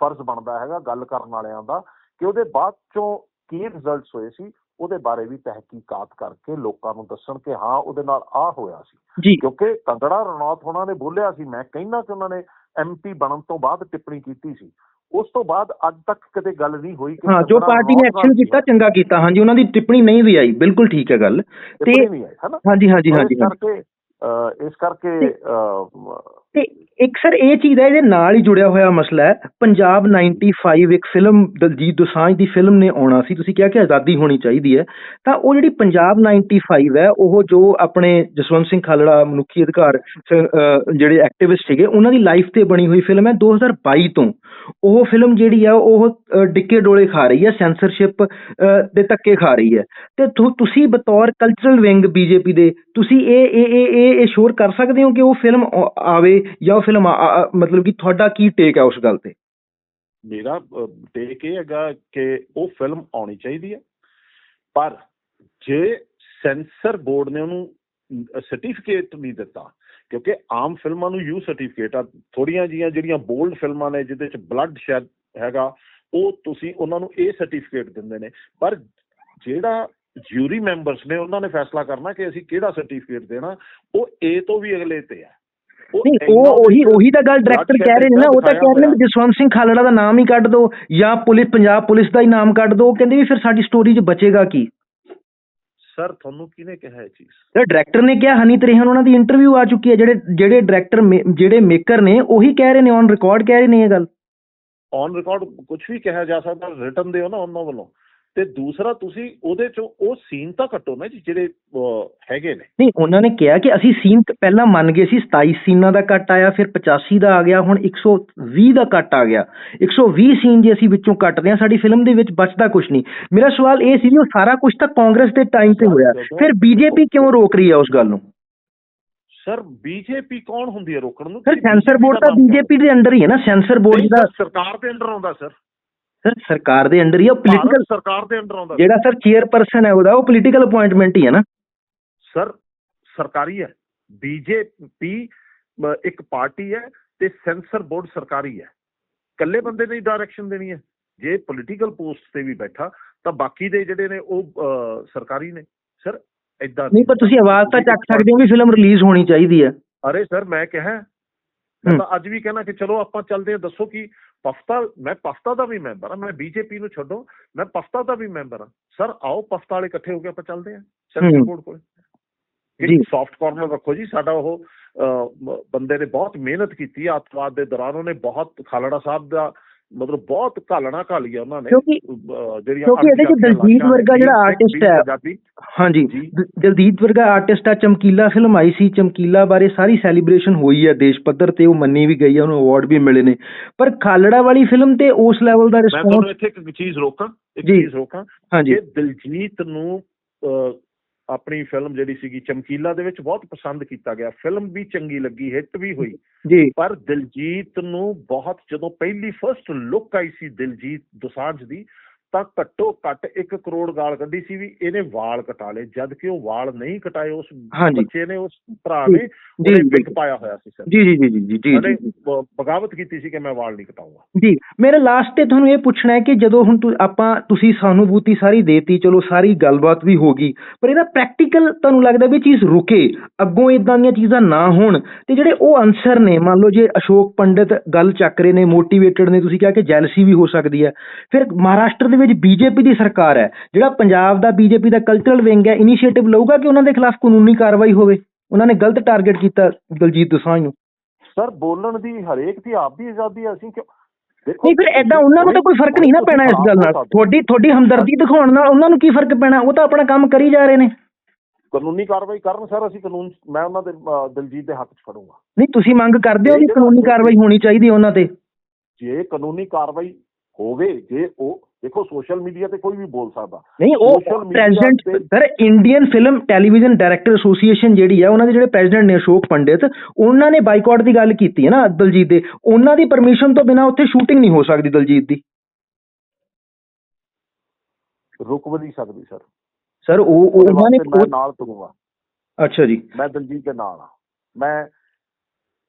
B: ਫਰਜ਼ ਬਣਦਾ ਹੈਗਾ ਗੱਲ ਕਰਨ ਵਾਲਿਆਂ ਦਾ ਕਿ ਉਹਦੇ ਬਾਅਦ ਚੋਂ ਕੀ ਰਿਜ਼ਲਟਸ ਹੋਏ ਸੀ ਉਹਦੇ ਬਾਰੇ ਵੀ ਤਹਿਕੀਕਾਤ ਕਰਕੇ ਲੋਕਾਂ ਨੂੰ ਦੱਸਣ ਕਿ ਹਾਂ ਉਹਦੇ ਨਾਲ ਆ ਹੋਇਆ ਸੀ। ਕਿਉਂਕਿ ਕੰਗੜਾ ਰਣੌਤ ਉਹਨਾਂ ਨੇ ਬੋਲਿਆ ਸੀ ਮੈਂ ਕਹਿੰਦਾ ਕਿ ਉਹਨਾਂ ਨੇ ਐਮਪੀ ਬਣਨ ਤੋਂ ਬਾਅਦ ਟਿੱਪਣੀ ਕੀਤੀ ਸੀ। ਉਸ ਤੋਂ ਬਾਅਦ ਅੱਜ ਤੱਕ ਕਦੇ ਗੱਲ ਨਹੀਂ ਹੋਈ ਕਿ
A: ਹਾਂ ਜੋ ਪਾਰਟੀ ਨੇ ਐਕਸ਼ਨ ਕੀਤਾ ਚੰਗਾ ਕੀਤਾ। ਹਾਂਜੀ ਉਹਨਾਂ ਦੀ ਟਿੱਪਣੀ ਨਹੀਂ ਵੀ ਆਈ। ਬਿਲਕੁਲ ਠੀਕ ਹੈ ਗੱਲ। ਤੇ ਹਾਂਜੀ ਹਾਂਜੀ ਹਾਂਜੀ ਹਾਂਜੀ।
B: ਇਸ ਕਰਕੇ
A: ਤੇ- ਇੱਕ ਸਰ ਇਹ ਚੀਜ਼ ਹੈ ਇਹਦੇ ਨਾਲ ਹੀ ਜੁੜਿਆ ਹੋਇਆ ਮਸਲਾ ਹੈ। ਪੰਜਾਬ 95 ਇੱਕ ਫਿਲਮ ਦਲਜੀਤ ਦੋਸਾਂਝ ਦੀ ਫਿਲਮ ਨੇ ਆਉਣਾ ਸੀ। ਤੁਸੀਂ ਕਿਹਾ ਕਿ ਆਜ਼ਾਦੀ ਹੋਣੀ ਚਾਹੀਦੀ ਹੈ। ਤਾਂ ਉਹ ਜਿਹੜੀ ਪੰਜਾਬ 95 ਹੈ ਉਹ ਜੋ ਆਪਣੇ ਜਸਵੰਤ ਸਿੰਘ ਖਾਲੜਾ ਮਨੁੱਖੀ ਅਧਿਕਾਰ ਜਿਹੜੇ ਐਕਟਿਵਿਸਟ ਸੀਗੇ ਉਹਨਾਂ ਦੀ ਲਾਈਫ ਤੇ ਬਣੀ ਹੋਈ ਫਿਲਮ ਹੈ 2022 ਤੋਂ। ਉਹ ਫਿਲਮ ਜਿਹੜੀ ਆ, ਉਹ ਡਿੱਕੇ ਡੋਲੇ ਖਾ ਰਹੀ ਹੈ ਸੈਂਸਰਸ਼ਿਪ ਦੇ ਧੱਕੇ ਖਾ ਰਹੀ ਹੈ ਤੇ ਤੁਸੀਂ ਬਤੌਰ ਕਲਚਰਲ ਵਿੰਗ ਬੀਜੇਪੀ ਦੇ, ਤੁਸੀਂ ਇਹ ਇਹ ਇਹ ਇਹ ਸ਼ੋਰ ਕਰ ਸਕਦੇ ਹੋ ਕਿ ਉਹ ਫਿਲਮ ਆਵੇ ਜਾਂ ਉਹ ਫਿਲਮ ਮਤਲਬ ਕਿ ਤੁਹਾਡਾ ਕੀ ਟੇਕ ਹੈ ਉਸ ਗੱਲ ਤੇ?
B: ਮੇਰਾ ਟੇਕ ਇਹ ਹੈਗਾ ਕਿ ਉਹ ਫਿਲਮ ਆਉਣੀ ਚਾਹੀਦੀ ਹੈ ਪਰ ਜੇ ਸੈਂਸਰ ਬੋਰਡ ਨੇ ਉਹਨੂੰ ਸਰਟੀਫਿਕੇਟ ਨਹੀਂ ਦਿੱਤਾ ਕਿਉਂਕਿ ਆਮ ਫਿਲਮਾਂ ਨੂੰ ਯੂ ਸਰਟੀਫਿਕੇਟ ਆ ਥੋੜੀਆਂ ਜੀਆਂ ਜਿਹੜੀਆਂ ਬੋਲਡ ਫਿਲਮਾਂ ਨੇ ਜਿਹਦੇ ਚ ਬਲੱਡ ਸ਼ੈਡ ਹੈਗਾ ਉਹ ਤੁਸੀਂ ਉਹਨਾਂ ਨੂੰ ਇਹ ਸਰਟੀਫਿਕੇਟ ਦਿੰਦੇ ਨੇ। ਪਰ ਜਿਹੜਾ ਜਿਊਰੀ ਮੈਂਬਰਸ ਨੇ ਉਹਨਾਂ ਨੇ ਫੈਸਲਾ ਕਰਨਾ ਕਿ ਅਸੀਂ ਕਿਹੜਾ ਸਰਟੀਫਿਕੇਟ ਦੇਣਾ ਉਹ ਏ ਤੋਂ ਵੀ ਅਗਲੇ ਤੇ ਆ।
A: ਨਹੀਂ ਉਹ ਉਹੀ ਉਹੀ ਤਾਂ ਗੱਲ ਡਾਇਰੈਕਟਰ ਕਹਿ ਰਹੇ ਨੇ ਨਾ ਉਹ ਤਾਂ ਕਹਿ ਰਹੇ ਨੇ। ਜਸਵੰਤ ਸਿੰਘ ਖਾਲੜਾ ਦਾ ਨਾਮ ਹੀ ਕੱਢ ਦਿਓ ਜਾਂ ਪੁਲਿਸ ਪੰਜਾਬ ਪੁਲਿਸ ਦਾ ਹੀ ਨਾਮ ਕੱਢ ਦਿਓ ਕਹਿੰਦੇ ਵੀ ਫਿਰ ਸਾਡੀ ਸਟੋਰੀ 'ਚ ਬਚੇਗਾ ਕੀ?
B: ਸਰ ਤੁਹਾਨੂੰ ਕਿਹਨੇ ਕਿਹਾ ਇਹ ਚੀਜ਼?
A: ਤੇ ਡਾਇਰੈਕਟਰ ਨੇ ਕਿਹਾ ਹਨੀ ਤ੍ਰੇਹਨ ਉਹਨਾਂ ਦੀ ਇੰਟਰਵਿਊ ਆ ਚੁੱਕੀ ਹੈ। ਜਿਹੜੇ ਜਿਹੜੇ ਡਾਇਰੈਕਟਰ ਜਿਹੜੇ ਮੇਕਰ ਨੇ ਉਹੀ ਕਹਿ ਰਹੇ ਨੇ ਔਨ ਰਿਕਾਰਡ ਕਹਿ ਰਹੇ ਨੇ ਇਹ ਗੱਲ।
B: ਔਨ ਰਿਕਾਰਡ ਕੁਝ ਵੀ ਕਿਹਾ ਜਾ ਸਕਦਾ ਰਿਟਨ ਦਿਓ ਨਾ ਉਹਨਾਂ ਵੱਲੋਂ। ਤੇ ਦੂਸਰਾ ਤੁਸੀਂ ਉਹਦੇ ਚੋਂ ਉਹ ਸੀਨ ਤਾਂ ਕੱਟੋ ਨਾ ਜੀ ਜਿਹੜੇ ਹੈਗੇ ਨੇ।
A: ਨਹੀਂ ਉਹਨਾਂ ਨੇ ਕਿਹਾ ਕਿ ਅਸੀਂ ਸੀਨ ਪਹਿਲਾਂ ਮੰਨ ਗਏ ਸੀ 27 ਸੀਨਾਂ ਦਾ ਕੱਟ ਆਇਆ ਫਿਰ 85 ਦਾ ਆ ਗਿਆ ਹੁਣ 120 ਦਾ ਕੱਟ ਆ ਗਿਆ। 120 ਸੀਨ ਜੇ ਅਸੀਂ ਵਿੱਚੋਂ ਕੱਟਦੇ ਹਾਂ ਸਾਡੀ ਫਿਲਮ ਦੇ ਵਿੱਚ ਬਚਦਾ ਕੁਝ ਨਹੀਂ। ਮੇਰਾ ਸਵਾਲ ਇਹ ਸੀ ਵੀ ਉਹ ਸਾਰਾ ਕੁਝ ਤਾਂ ਕਾਂਗਰਸ ਦੇ ਟਾਈਮ ਤੇ ਹੋਇਆ। ਫਿਰ ਬੀਜੇਪੀ ਕਿਉਂ ਰੋਕ ਰਹੀ ਹੈ ਉਸ ਗੱਲ ਨੂੰ?
B: ਸਰ ਬੀਜੇਪੀ ਕੌਣ ਹੁੰਦੀ ਹੈ ਰੋਕਣ ਨੂੰ?
A: ਸਰ ਸੈਂਸਰ ਬੋਰਡ ਤਾਂ ਬੀਜੇਪੀ ਦੇ ਅੰਡਰ ਹੀ ਹੈ ਨਾ ਸੈਂਸਰ ਬੋਰਡ ਦਾ
B: ਸਰ, ਸਰਕਾਰ ਦੇ ਅੰਡਰ ਆਉਂਦਾ ਸਰ।
A: ਸਰ ਸਰਕਾਰ ਦੇ ਅੰਡਰ ਹੀ
B: ਭਾਰਤ
A: ਪੋਲੀਟੀਕਲ
B: ਸਰਕਾਰ ਦੇ ਅੰਡਰ ਆਉਂਦਾ।
A: ਜਿਹੜਾ ਸਰ ਚੇਅਰਪਰਸਨ ਹੈ ਉਹਦਾ ਉਹ ਪੋਲੀਟੀਕਲ ਅਪਾਇੰਟਮੈਂਟ ਹੀ ਹੈ ਨਾ।
B: ਸਰ ਸਰਕਾਰੀ ਹੈ। ਬੀਜੇਪੀ ਇੱਕ ਪਾਰਟੀ ਹੈ ਤੇ ਸੈਂਸਰ ਬੋਰਡ ਸਰਕਾਰੀ ਹੈ। ਇਕੱਲੇ ਬੰਦੇ ਨੇ ਡਾਇਰੈਕਸ਼ਨ ਦੇਣੀ ਹੈ। ਜੇ ਪੋਲੀਟੀਕਲ ਪੋਸਟ ਤੇ ਵੀ ਬੈਠਾ ਤਾਂ ਬਾਕੀ ਦੇ ਜਿਹੜੇ ਨੇ ਉਹ ਸਰਕਾਰੀ ਨੇ। ਸਰ ਇਦਾਂ
A: ਨਹੀਂ ਪਰ ਤੁਸੀਂ ਆਵਾਜ਼ ਤਾਂ ਚੱਕ ਸਕਦੇ ਹੋ ਵੀ ਫਿਲਮ ਰਿਲੀਜ਼ ਹੋਣੀ ਚਾਹੀਦੀ ਹੈ।
B: ਅਰੇ ਸਰ ਮੈਂ ਕਿਹਾ ਮੈਂ। ਤਾਂ ਅੱਜ ਵੀ ਕਹਿਣਾ ਕਿ ਚਲੋ ਆਪਾਂ ਚੱਲਦੇ ਹਾਂ ਦੱਸੋ ਕਿ ਪਫਤਾ ਮੈਂ ਪਫਤਾ ਦਾ ਵੀ ਮੈਂਬਰ ਹਾਂ ਮੈਂ ਬੀਜੇਪੀ ਨੂੰ ਛੱਡੋ ਮੈਂ ਪਫਤਾ ਦਾ ਵੀ ਮੈਂਬਰ ਹਾਂ ਸਰ ਆਓ ਪਫਤਾ ਵਾਲੇ ਇਕੱਠੇ ਹੋ ਕੇ ਆਪਾਂ ਚੱਲਦੇ ਹਾਂ ਸੈਂਟਰ। ਬੋਰਡ ਕੋਲ
A: ਜੀ।
B: ਇੱਕ ਸੌਫਟ ਕਾਰਨਰ ਰੱਖੋ ਜੀ ਸਾਡਾ ਉਹ ਬੰਦੇ ਨੇ ਬਹੁਤ ਮਿਹਨਤ ਕੀਤੀ ਹੈ ਅੱਤਵਾਦ ਦੇ ਦੌਰਾਨ ਉਹਨੇ ਬਹੁਤ ਖਾਲੜਾ ਸਾਹਿਬ ਦਾ ਮਤਲਬ ਬਹੁਤ ਘਾਲਣਾ ਘਾਲੀ ਆ ਉਹਨਾਂ ਨੇ ਜਿਹੜੀਆਂ
A: ਕਿਉਂਕਿ ਇਹਦੇ 'ਚ ਦਲਜੀਤ ਵਰਗਾ ਜਿਹੜਾ
B: ਸਿੰਘ,
A: ਹੈ, ਹਾਂਜੀ। ਦਲਜੀਤ ਵਰਗਾ ਆਰਟਿਸਟ ਆ ਚਮਕੀਲਾ ਫਿਲਮ ਆਈ ਸੀ। ਚਮਕੀਲਾ ਬਾਰੇ ਸਾਰੀ ਸੈਲੀਬ੍ਰੇਸ਼ਨ ਹੋਈ ਹੈ ਦੇਸ਼ ਪੱਧਰ ਤੇ ਉਹ ਮੰਨੀ ਵੀ ਗਈ ਹੈ ਉਹਨੂੰ ਅਵਾਰਡ ਵੀ ਮਿਲੇ ਨੇ। ਪਰ ਖਾਲੜਾ ਵਾਲੀ ਫਿਲਮ ਤੇ ਉਸ ਲੈਵਲ ਦਾ
B: ਮੈਂ ਤੁਹਾਨੂੰ
A: ਰਿਸਪੌਂਸ
B: ਇੱਥੇ ਇੱਕ ਚੀਜ਼ ਰੋਕਾਂ ਇੱਕ
A: ਜੀ।
B: ਚੀਜ਼ ਰੋਕਾਂ
A: ਹਾਂਜੀ।
B: ਕਿ ਦਿਲਜੀਤ ਨੂੰ ਆਪਣੀ ਫਿਲਮ ਜਿਹੜੀ ਸੀਗੀ ਚਮਕੀਲਾ ਦੇ ਵਿੱਚ ਬਹੁਤ ਪਸੰਦ ਕੀਤਾ ਗਿਆ। ਫਿਲਮ ਵੀ ਚੰਗੀ ਲੱਗੀ ਹਿੱਟ ਵੀ ਹੋਈ।
A: ਜੀ।
B: ਪਰ ਦਿਲਜੀਤ ਨੂੰ ਬਹੁਤ ਜਦੋਂ ਪਹਿਲੀ ਫਰਸਟ ਲੁੱਕ ਆਈ ਸੀ ਦਿਲਜੀਤ ਦੋਸਾਂਝ ਦੀ ਤਾਂ ਘੱਟੋ ਘੱਟ 1 ਕਰੋੜ ਗਾਲ ਕੱਢੀ ਸੀ ਵੀ ਇਹਨੇ ਵਾਲ ਕਟਾ ਲਏ ਜਦ ਕਿ ਉਹ ਵਾਲ ਨਹੀਂ ਕਟਾਏ ਉਸ। ਬੱਚੇ ਨੇ ਉਸ ਭਰਾ ਨੇ ਉਹਨੇ। ਪਿੱਕ ਪਾਇਆ ਹੋਇਆ ਸੀ ਸਰ
A: ਜੀ ਜੀ ਜੀ ਜੀ ਜੀ ਜੀ
B: ਉਹਨੇ ਬਗਾਵਤ ਕੀਤੀ ਸੀ ਕਿ ਮੈਂ ਵਾਲ ਨਹੀਂ ਕਟਾਊਂਗਾ
A: ਜੀ ਮੇਰਾ ਲਾਸਟ ਤੇ ਤੁਹਾਨੂੰ ਇਹ ਪੁੱਛਣਾ ਹੈ ਕਿ ਜਦੋਂ ਹੁਣ ਆਪਾਂ ਤੁਸੀਂ ਸਹਾਨੁਭੂਤੀ ਸਾਰੀ ਦੇਤੀ ਚਲੋ ਸਾਰੀ ਗੱਲਬਾਤ ਵੀ ਹੋ ਗਈ ਪਰ ਇਹਦਾ ਪ੍ਰੈਕਟੀਕਲ ਤੁਹਾਨੂੰ ਲੱਗਦਾ ਵੀ ਚੀਜ਼ ਰੁਕੇ ਅੱਗੋਂ ਇਦਾਂ ਦੀਆਂ ਚੀਜ਼ਾਂ ਨਾ ਹੋਣ ਤੇ ਜਿਹੜੇ ਉਹ ਅਨਸਰ ਨੇ ਮੰਨ ਲਓ ਜੇ ਅਸ਼ੋਕ ਪੰਡਿਤ ਗੱਲ ਚੱਕ ਰਹੇ ਨੇ ਮੋਟੀਵੇਟਡ ਨੇ ਤੁਸੀਂ ਕਿਹਾ ਕਿ ਜੈਲਸੀ ਵੀ ਹੋ ਸਕਦੀ ਹੈ ਫਿਰ ਮਹਾਰਾਸ਼ਟਰ ਦੇ ਵਿੱਚ ਬੀਜੇਪੀ ਦੀ ਸਰਕਾਰ ਹੈ ਜਿਹੜਾ ਪੰਜਾਬ ਦਾ ਬੀਜੇਪੀ ਦਾ ਕਲਚਰਲ ਵਿੰਗ ਹੈ ਇਨੀਸ਼ੀਏਟਿਵ ਲਊਗਾ ਕਿ ਉਹਨਾਂ ਦੇ ਖਿਲਾਫ ਕਾਨੂੰਨੀ ਕਾਰਵਾਈ ਹੋਵੇ? ਉਹਨਾਂ ਨੇ ਗਲਤ ਟਾਰਗੇਟ ਕੀਤਾ ਦਲਜੀਤ ਦੋਸਾਂਝ ਨੂੰ।
B: ਸਰ ਬੋਲਣ ਦੀ ਹਰੇਕ ਦੀ ਆਪ ਦੀ ਆਜ਼ਾਦੀ ਹੈ ਅਸੀਂ ਕਿਉਂ
A: ਨਹੀਂ ਫਿਰ ਐਦਾਂ ਉਹਨਾਂ ਨੂੰ ਤਾਂ ਕੋਈ ਫ਼ਰਕ ਨਹੀਂ ਨਾ ਪੈਣਾ ਇਸ ਗੱਲ ਨਾਲ। ਤੁਹਾਡੀ ਤੁਹਾਡੀ ਹਮਦਰਦੀ ਦਿਖਾਉਣ ਨਾਲ ਉਹਨਾਂ ਨੂੰ ਕੀ ਫ਼ਰਕ ਪੈਣਾ? ਉਹ ਤਾਂ ਆਪਣਾ ਕੰਮ ਕਰੀ ਜਾ ਰਹੇ ਨੇ।
B: ਕਾਨੂੰਨੀ ਕਾਰਵਾਈ ਕਰਨ ਸਰ ਅਸੀਂ ਕਾਨੂੰਨ ਮੈਂ ਉਹਨਾਂ ਦੇ ਦਿਲਜੀਤ ਦੇ ਹੱਕ 'ਚ ਖੜੂੰਗਾ
A: ਨਹੀਂ ਤੁਸੀਂ ਮੰਗ ਕਰਦੇ ਹੋ ਵੀ ਕਾਨੂੰਨੀ ਕਾਰਵਾਈ ਹੋਣੀ ਚਾਹੀਦੀ ਉਹਨਾਂ ਤੇ?
B: ਜੇ ਕਾਨੂੰਨੀ ਕਾਰਵਾਈ ਹੋਵੇ ਜੇ ਉਹ ਦੇਖੋ ਸੋਸ਼ਲ ਮੀਡੀਆ ਤੇ ਕੋਈ ਵੀ ਬੋਲ ਸਕਦਾ।
A: ਨਹੀਂ ਉਹ
B: president
A: sir Indian film television director association ਜਿਹੜੀ ਹੈ ਉਹਨਾਂ ਦੇ ਜਿਹੜੇ ਪ੍ਰੈਜ਼ੀਡੈਂਟ ਨੇ ਅਸ਼ੋਕ ਪੰਡਿਤ ਉਹਨਾਂ ਨੇ ਬਾਈਕਾਟ ਦੀ ਗੱਲ ਕੀਤੀ ਹੈ ਨਾ ਦਲਜੀਤ ਦੇ। ਉਹਨਾਂ ਦੀ ਪਰਮਿਸ਼ਨ ਤੋਂ ਬਿਨਾ ਉੱਥੇ ਸ਼ੂਟਿੰਗ ਨਹੀਂ ਹੋ ਸਕਦੀ ਦਲਜੀਤ ਦੀ।
B: ਰੁਕ ਵੀ ਨਹੀਂ ਸਕਦੀ ਸਰ।
A: ਸਰ ਉਹ ਉਹਨਾਂ ਨੇ
B: ਨਾਲ ਤੁਰੂੰਗਾ।
A: ਅੱਛਾ ਜੀ।
B: ਮੈਂ ਦਿਲਜੀਤ ਦੇ ਨਾਲ ਆ ਮੈਂ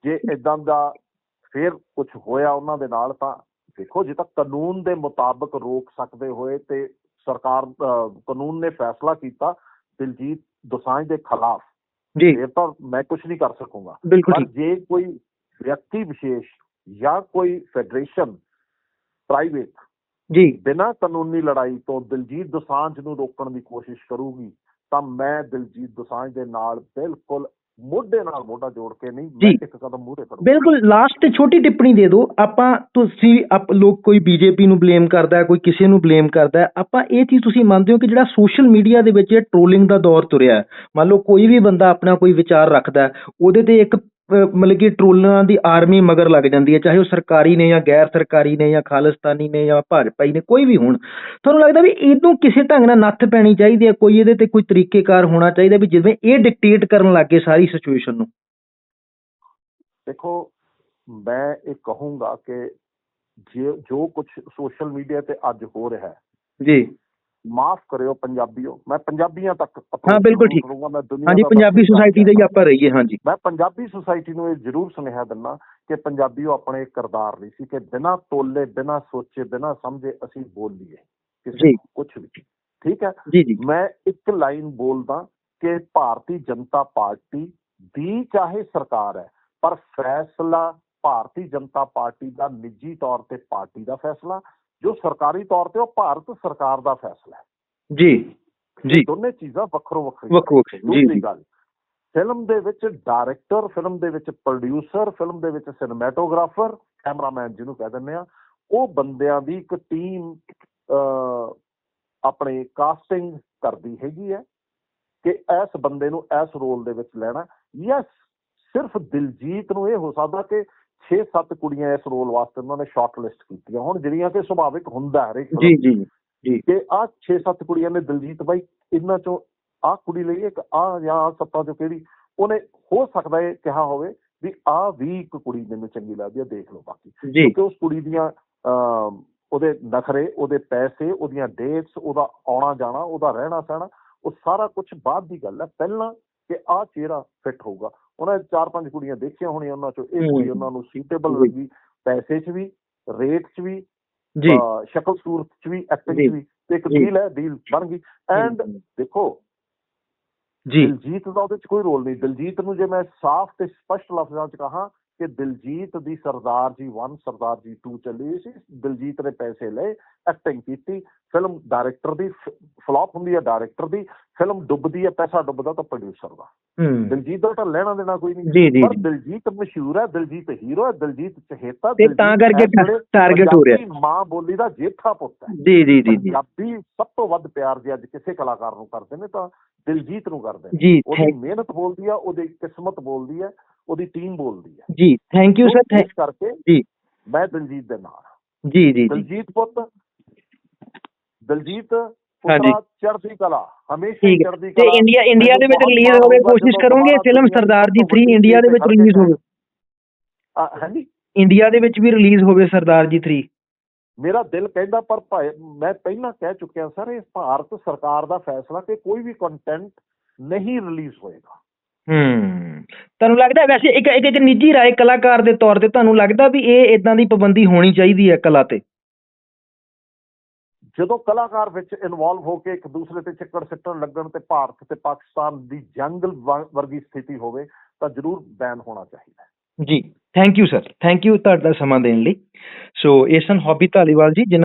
B: ਜੇ ਇਦਾਂ ਦਾ ਫੇਰ ਕੁਝ ਹੋਇਆ ਉਹਨਾਂ ਦੇ ਨਾਲ ਤਾਂ ਦੇਖੋ ਜੇ ਤਾਂ ਕਾਨੂੰਨ ਦੇ ਮੁਤਾਬਕ ਰੋਕ ਸਕਦੇ ਹੋਏ ਤੇ ਸਰਕਾਰ ਕਾਨੂੰਨ ਨੇ ਫੈਸਲਾ ਕੀਤਾ ਦਿਲਜੀਤ ਦੋਸਾਂਝ ਦੇ ਖਿਲਾਫ
A: ਜੀ।
B: ਫਿਰ ਤਾਂ ਮੈਂ ਕੁਝ ਨਹੀਂ ਕਰ ਸਕੂੰਗਾ। ਪਰ ਜੇ ਕੋਈ ਵਿਅਕਤੀ ਵਿਸ਼ੇਸ਼ ਜਾਂ ਕੋਈ ਫੈਡਰੇਸ਼ਨ ਪ੍ਰਾਈਵੇਟ
A: ਜੀ।
B: ਬਿਨਾਂ ਕਾਨੂੰਨੀ ਲੜਾਈ ਤੋਂ ਦਿਲਜੀਤ ਦੋਸਾਂਝ ਨੂੰ ਰੋਕਣ ਦੀ ਕੋਸ਼ਿਸ਼ ਕਰੂਗੀ ਤਾਂ ਮੈਂ ਦਿਲਜੀਤ ਦੋਸਾਂਝ ਦੇ ਨਾਲ ਬਿਲਕੁਲ ਮੋਢੇ ਨਾਲ ਮੋਢਾ ਜੋੜ ਕੇ ਨਹੀਂ ਮੈਂ। ਇੱਕ ਕਦਮ ਮੂਹਰੇ ਕਰੂੰਗਾ
A: ਬਿਲਕੁਲ ਲਾਸਟ ਤੇ ਛੋਟੀ ਟਿੱਪਣੀ ਦੇ ਦਿਓ। ਆਪਾਂ ਤੁਸੀਂ ਆਪ ਲੋਕ ਕੋਈ ਬੀਜੇਪੀ ਨੂੰ ਬਲੇਮ ਕਰਦਾ ਹੈ ਕੋਈ ਕਿਸੇ ਨੂੰ ਬਲੇਮ ਕਰਦਾ ਹੈ ਆਪਾਂ ਇਹ ਚੀਜ਼ ਤੁਸੀਂ ਮੰਨਦੇ ਹੋ ਕਿ ਜਿਹੜਾ ਸੋਸ਼ਲ ਮੀਡੀਆ ਦੇ ਵਿੱਚ ਇਹ ਟ੍ਰੋਲਿੰਗ ਦਾ ਦੌਰ ਤੁਰਿਆ ਹੈ। ਮੰਨ ਲਓ ਕੋਈ ਵੀ ਬੰਦਾ ਆਪਣਾ ਕੋਈ ਵਿਚਾਰ ਰੱਖਦਾ ਹੈ ਉਹਦੇ ਤੇ ਇੱਕ ਮਤਲਬ ਕਿ ਟ੍ਰੋਲਰਾਂ ਦੀ ਆਰਮੀ ਮਗਰ ਲੱਗ ਜਾਂਦੀ ਹੈ ਚਾਹੇ ਉਹ ਸਰਕਾਰੀ ਨੇ ਜਾਂ ਗੈਰ ਸਰਕਾਰੀ ਨੇ ਜਾਂ ਖਾਲਿਸਤਾਨੀ ਨੇ ਜਾਂ ਭਾਜਪਾਈ ਨੇ ਕੋਈ ਵੀ ਹੋਣ ਤੁਹਾਨੂੰ ਲੱਗਦਾ ਵੀ ਇਹਨੂੰ ਕਿਸੇ ਢੰਗ ਨਾਲ ਨੱਥ ਪੈਣੀ ਚਾਹੀਦੀ ਹੈ? ਕੋਈ ਇਹਦੇ ਤੇ ਕੋਈ ਤਰੀਕੇਕਾਰ ਹੋਣਾ ਚਾਹੀਦਾ ਵੀ ਜਿਵੇਂ ਇਹ ਡਿਕਟੇਟ ਕਰਨ ਲੱਗੇ ਸਾਰੀ ਸਿਚੁਏਸ਼ਨ ਨੂੰ?
B: ਦੇਖੋ ਮੈਂ ਇਹ ਕਹੂੰਗਾ ਕਿ ਜੇ ਜੋ ਕੁਝ ਸੋਸ਼ਲ ਮੀਡੀਆ ਤੇ ਅੱਜ ਹੋ ਰਿਹਾ ਹੈ
A: ਜੀ।
B: ਮਾਫ ਕਰਿਓ ਪੰਜਾਬੀਓ। ਮੈਂ ਪੰਜਾਬੀਆਂ ਤੱਕ
A: ਹਾਂ, ਬਿਲਕੁਲ ਠੀਕ।
B: ਕਰੂੰਗਾ, ਮੈਂ ਦੁਨੀਆ
A: ਹਾਂਜੀ ਪੰਜਾਬੀ ਸੁਸਾਇਟੀ ਦਾ ਹੀ ਆਪਾਂ ਰਹੀਏ ਹਾਂਜੀ।
B: ਮੈਂ ਪੰਜਾਬੀ ਸੁਸਾਇਟੀ ਨੂੰ ਇਹ ਜ਼ਰੂਰ ਸੁਨੇਹਾ ਦਿੰਦਾ ਕਿ ਪੰਜਾਬੀਓ ਆਪਣੇ ਕਿਰਦਾਰ ਨਹੀਂ ਸੀ ਕਿ ਬਿਨਾਂ ਤੋਲੇ ਬਿਨਾਂ ਸੋਚੇ ਬਿਨਾਂ ਸਮਝੇ ਅਸੀਂ ਬੋਲ ਲਈਏ। ਕਿਸੇ। ਕੁਝ ਵੀ। ਠੀਕ ਹੈ?
A: ਜੀ ਜੀ।
B: ਮੈਂ ਇੱਕ ਲਾਈਨ ਬੋਲਦਾ ਕਿ ਭਾਰਤੀ ਜਨਤਾ ਪਾਰਟੀ ਦੀ ਚਾਹੇ ਸਰਕਾਰ ਹੈ ਪਰ ਫੈਸਲਾ ਭਾਰਤੀ ਜਨਤਾ ਪਾਰਟੀ ਦਾ ਨਿੱਜੀ ਤੌਰ ਤੇ ਪਾਰਟੀ ਦਾ ਫੈਸਲਾ ਜੋ ਸਰਕਾਰੀ ਤੌਰ ਤੇ ਉਹ ਭਾਰਤ ਸਰਕਾਰ ਦਾ ਫੈਸਲਾ ਹੈ।
A: ਜੀ ਜੀ।
B: ਦੋਨੇ ਚੀਜ਼ਾਂ ਵੱਖਰੋ ਵੱਖਰੀਆਂ
A: ਵੱਖੋ ਵੱਖ ਜੀ
B: ਦੂਸਰੀ
A: ਜੀ।
B: ਗੱਲ ਫਿਲਮ ਦੇ ਵਿੱਚ ਡਾਇਰੈਕਟਰ ਫਿਲਮ ਦੇ ਵਿੱਚ ਪ੍ਰੋਡਿਊਸਰ ਫਿਲਮ ਦੇ ਵਿੱਚ ਸਿਨੇਮੈਟੋਗ੍ਰਾਫਰ ਕੈਮਰਾਮੈਨ ਜਿਹਨੂੰ ਕਹਿ ਦਿੰਦੇ ਆ ਉਹ ਬੰਦਿਆਂ ਦੀ ਇੱਕ ਟੀਮ ਆਪਣੇ ਕਾਸਟਿੰਗ ਕਰਦੀ ਹੈਗੀ ਹੈ ਕਿ ਇਸ ਬੰਦੇ ਨੂੰ ਇਸ ਰੋਲ ਦੇ ਵਿੱਚ ਲੈਣਾ। ਯੈਸ ਸਿਰਫ ਦਿਲਜੀਤ ਨੂੰ ਇਹ ਹੋ ਸਕਦਾ ਕਿ 6-7 ਕੁੜੀਆਂ ਇਸ ਰੋਲ ਵਾਸਤੇ ਉਹਨਾਂ ਨੇ ਸ਼ਾਰਟ ਲਿਸਟ ਕੀਤੀਆਂ। ਹੁਣ ਜਿਹੜੀਆਂ ਕਿ ਸੁਭਾਵਿਕ ਹੁੰਦਾ ਹੈ ਹਰੇਕ
A: ਜੀ
B: film
A: ਜੀ
B: ਕਿ ਆ 6-7 ਕੁੜੀਆਂ ਨੇ ਦਿਲਜੀਤ ਬਾਈ ਇਹਨਾਂ ਚੋਂ ਆ ਕੁੜੀ ਲਈ ਇੱਕ ਆ ਜਾਂ ਸੱਤਾਂ ਚੋਂ ਕਿਹੜੀ ਉਹਨੇ ਹੋ ਸਕਦਾ ਇਹ ਕਿਹਾ ਹੋਵੇ ਵੀ ਆ ਵੀ ਇੱਕ ਕੁੜੀ ਮੈਨੂੰ ਚੰਗੀ ਲੱਗਦੀ ਆ ਦੇਖ ਲਓ ਬਾਕੀ।
A: ਜੀ।
B: ਕਿਉਂਕਿ ਉਸ ਕੁੜੀ ਦੀਆਂ ਉਹਦੇ ਨਖਰੇ ਉਹਦੇ ਪੈਸੇ ਉਹਦੀਆਂ ਡੇਟਸ ਉਹਦਾ ਆਉਣਾ ਜਾਣਾ ਉਹਦਾ ਰਹਿਣਾ ਸਹਿਣਾ ਉਹ ਸਾਰਾ ਕੁਝ ਬਾਅਦ ਦੀ ਗੱਲ ਹੈ। ਪਹਿਲਾਂ ਕਿ ਆ ਚਿਹਰਾ ਫਿੱਟ ਹੋਊਗਾ। ਉਹਨਾਂ ਨੇ ਚਾਰ ਪੰਜ ਕੁੜੀਆਂ ਦੇਖੀਆਂ ਹੋਣੀਆਂ ਉਹਨਾਂ ਚੋਂ ਇਹ। ਕੁੜੀ ਉਹਨਾਂ ਨੂੰ ਸੀਟੇਬਲ। ਲੱਗੀ ਪੈਸੇ 'ਚ ਵੀ ਰੇਟ 'ਚ ਵੀ
A: ਜੀ
B: ਸ਼ਕਲ ਸੂਰਤ 'ਚ ਵੀ ਐਕਟਿੰਗ। 'ਚ ਵੀ ਤੇ ਇੱਕ। ਡੀਲ ਹੈ ਡੀਲ ਬਣ ਗਈ ਐਂਡ ਦੇਖੋ
A: ਜੀ
B: ਦਿਲਜੀਤ ਦਾ ਉਹਦੇ 'ਚ ਕੋਈ ਰੋਲ ਨਹੀਂ ਦਿਲਜੀਤ ਨੂੰ ਜੇ ਮੈਂ ਸਾਫ਼ ਤੇ ਸਪਸ਼ਟ ਲਫ਼ਜ਼ਾਂ 'ਚ ਕਹਾਂ ਕਿ ਦਿਲਜੀਤ ਦੀ ਸਰਦਾਰ ਜੀ 1 ਸਰਦਾਰ ਜੀ 2 ਚੱਲੀ ਸੀ। ਦਿਲਜੀਤ ਨੇ ਪੈਸੇ ਲਏ ਐਕਟਿੰਗ ਕੀਤੀ। ਫਿਲਮ ਡਾਇਰੈਕਟਰ ਦੀ ਫਲॉप ਹੁੰਦੀ ਹੈ ਡਾਇਰੈਕਟਰ ਦੀ। ਫਿਲਮ ਡੁੱਬਦੀ ਹੈ ਪੈਸਾ ਡੁੱਬਦਾ ਤਾਂ ਪ੍ਰੋਡਿਊਸਰ ਦਾ। ਦਿਲਜੀਤ ਦਾ ਤਾਂ ਲੈਣਾ ਦੇਣਾ ਕੋਈ ਨਹੀਂ। ਪਰ। ਦਿਲਜੀਤ ਮਸ਼ਹੂਰ ਹੈ ਦਿਲਜੀਤ ਹੀਰੋ ਹੈ ਦਿਲਜੀਤ ਚਹੇਤਾ
A: ਤੇ ਤਾਂ ਕਰਕੇ ਟਾਰਗੇਟ ਹੋ ਰਿਹਾ।
B: ਮਾਂ ਬੋਲੀ ਦਾ ਜੇਠਾ ਪੁੱਤ ਹੈ।
A: ਜੀ ਜੀ ਜੀ ਜੀ।
B: ਪੰਜਾਬੀ ਸਭ ਤੋਂ ਵੱਧ ਪਿਆਰ ਜੇ ਅੱਜ ਕਿਸੇ ਕਲਾਕਾਰ ਨੂੰ ਕਰਦੇ ਨੇ ਤਾਂ ਦਿਲਜੀਤ ਨੂੰ ਕਰਦੇ ਨੇ। ਉਹਦੀ ਮਿਹਨਤ ਬੋਲਦੀ ਆ ਉਹਦੀ ਕਿਸਮਤ ਬੋਲਦੀ ਹੈ ਉਹਦੀ ਟੀਮ ਬੋਲਦੀ ਹੈ।
A: ਜੀ ਥੈਂਕ ਯੂ ਸਰ
B: ਇਸ ਕਰਕੇ
A: ਜੀ।
B: ਮੈਂ ਦਿਲਜੀਤ ਦੇ ਨਾਲ।
A: ਜੀ ਜੀ ਜੀ।
B: ਦਿਲਜੀਤ ਪੁੱਤ ਦਿਲਜੀਤ
A: ਹਾਂਜੀ।
B: ਚੜ੍ਹਦੀ ਕਲਾ ਹਮੇਸ਼ਾ ਚੜ੍ਹਦੀ
A: ਤੇ
B: ਕਲਾ।
A: ਇੰਡੀਆ ਇੰਡੀਆ ਦੇ ਵਿੱਚ ਰਿਲੀਜ਼ ਹੋਵੇ ਕੋਸ਼ਿਸ਼ ਕਰੋਗੇ ਫਿਲਮ ਸਰਦਾਰ ਜੀ
B: ਸਭ ਤੋਂ
A: 3 ਇੰਡੀਆ ਦੇ ਵਿੱਚ ਰਿਲੀਜ਼ ਹੋਵੇ।
B: ਹਾਂਜੀ?
A: ਇੰਡੀਆ ਦੇ ਵਿੱਚ ਵੀ ਰਿਲੀਜ਼ ਹੋਵੇ ਸਰਦਾਰ ਜੀ 3
B: ਮੇਰਾ ਦਿਲ ਕਹਿੰਦਾ ਪਰ ਭਾਈ ਮੈਂ ਪਹਿਲਾਂ ਕਹਿ ਚੁੱਕਿਆ ਸਰ ਇਹ ਭਾਰਤ ਸਰਕਾਰ ਦਾ ਫੈਸਲਾ ਕਿ ਕੋਈ ਵੀ ਕੰਟੈਂਟ ਨਹੀਂ ਰਿਲੀਜ਼ ਹੋਏਗਾ।
A: ਹੂੰ। ਤੁਹਾਨੂੰ ਲੱਗਦਾ ਵੈਸੇ ਇੱਕ ਇੱਕ ਇੱਕ ਨਿੱਜੀ ਰਾਏ ਕਲਾਕਾਰ ਦੇ ਤੌਰ ਤੇ ਤੁਹਾਨੂੰ ਲੱਗਦਾ ਵੀ ਇਹ ਇਦਾਂ ਦੀ ਪਾਬੰਦੀ ਹੋਣੀ ਚਾਹੀਦੀ ਹੈ ਕਲਾ ਤੇ?
B: ਜਦੋਂ ਕਲਾਕਾਰ ਵਿੱਚ ਇਨਵੋਲਵ ਹੋ ਕੇ ਇੱਕ ਦੂਸਰੇ ਤੇ ਚੱਕਰ ਸਿੱਟਣ ਲੱਗਣ ਤੇ ਭਾਰਤ ਤੇ ਪਾਕਿਸਤਾਨ ਦੀ ਜੰਗ ਵਰਗੀ ਸਥਿਤੀ ਹੋਵੇ ਤਾਂ ਜ਼ਰੂਰ ਬੈਨ ਹੋਣਾ ਚਾਹੀਦਾ
A: ਜੀ। Thank you sir thank you ਤੁਹਾਡਾ ਸਮਾਂ ਦੇਣ ਲਈ। ਸੋ ਇਹ ਸਨ ਹੌਬੀ ਧਾਲੀਵਾਲ ਜੀ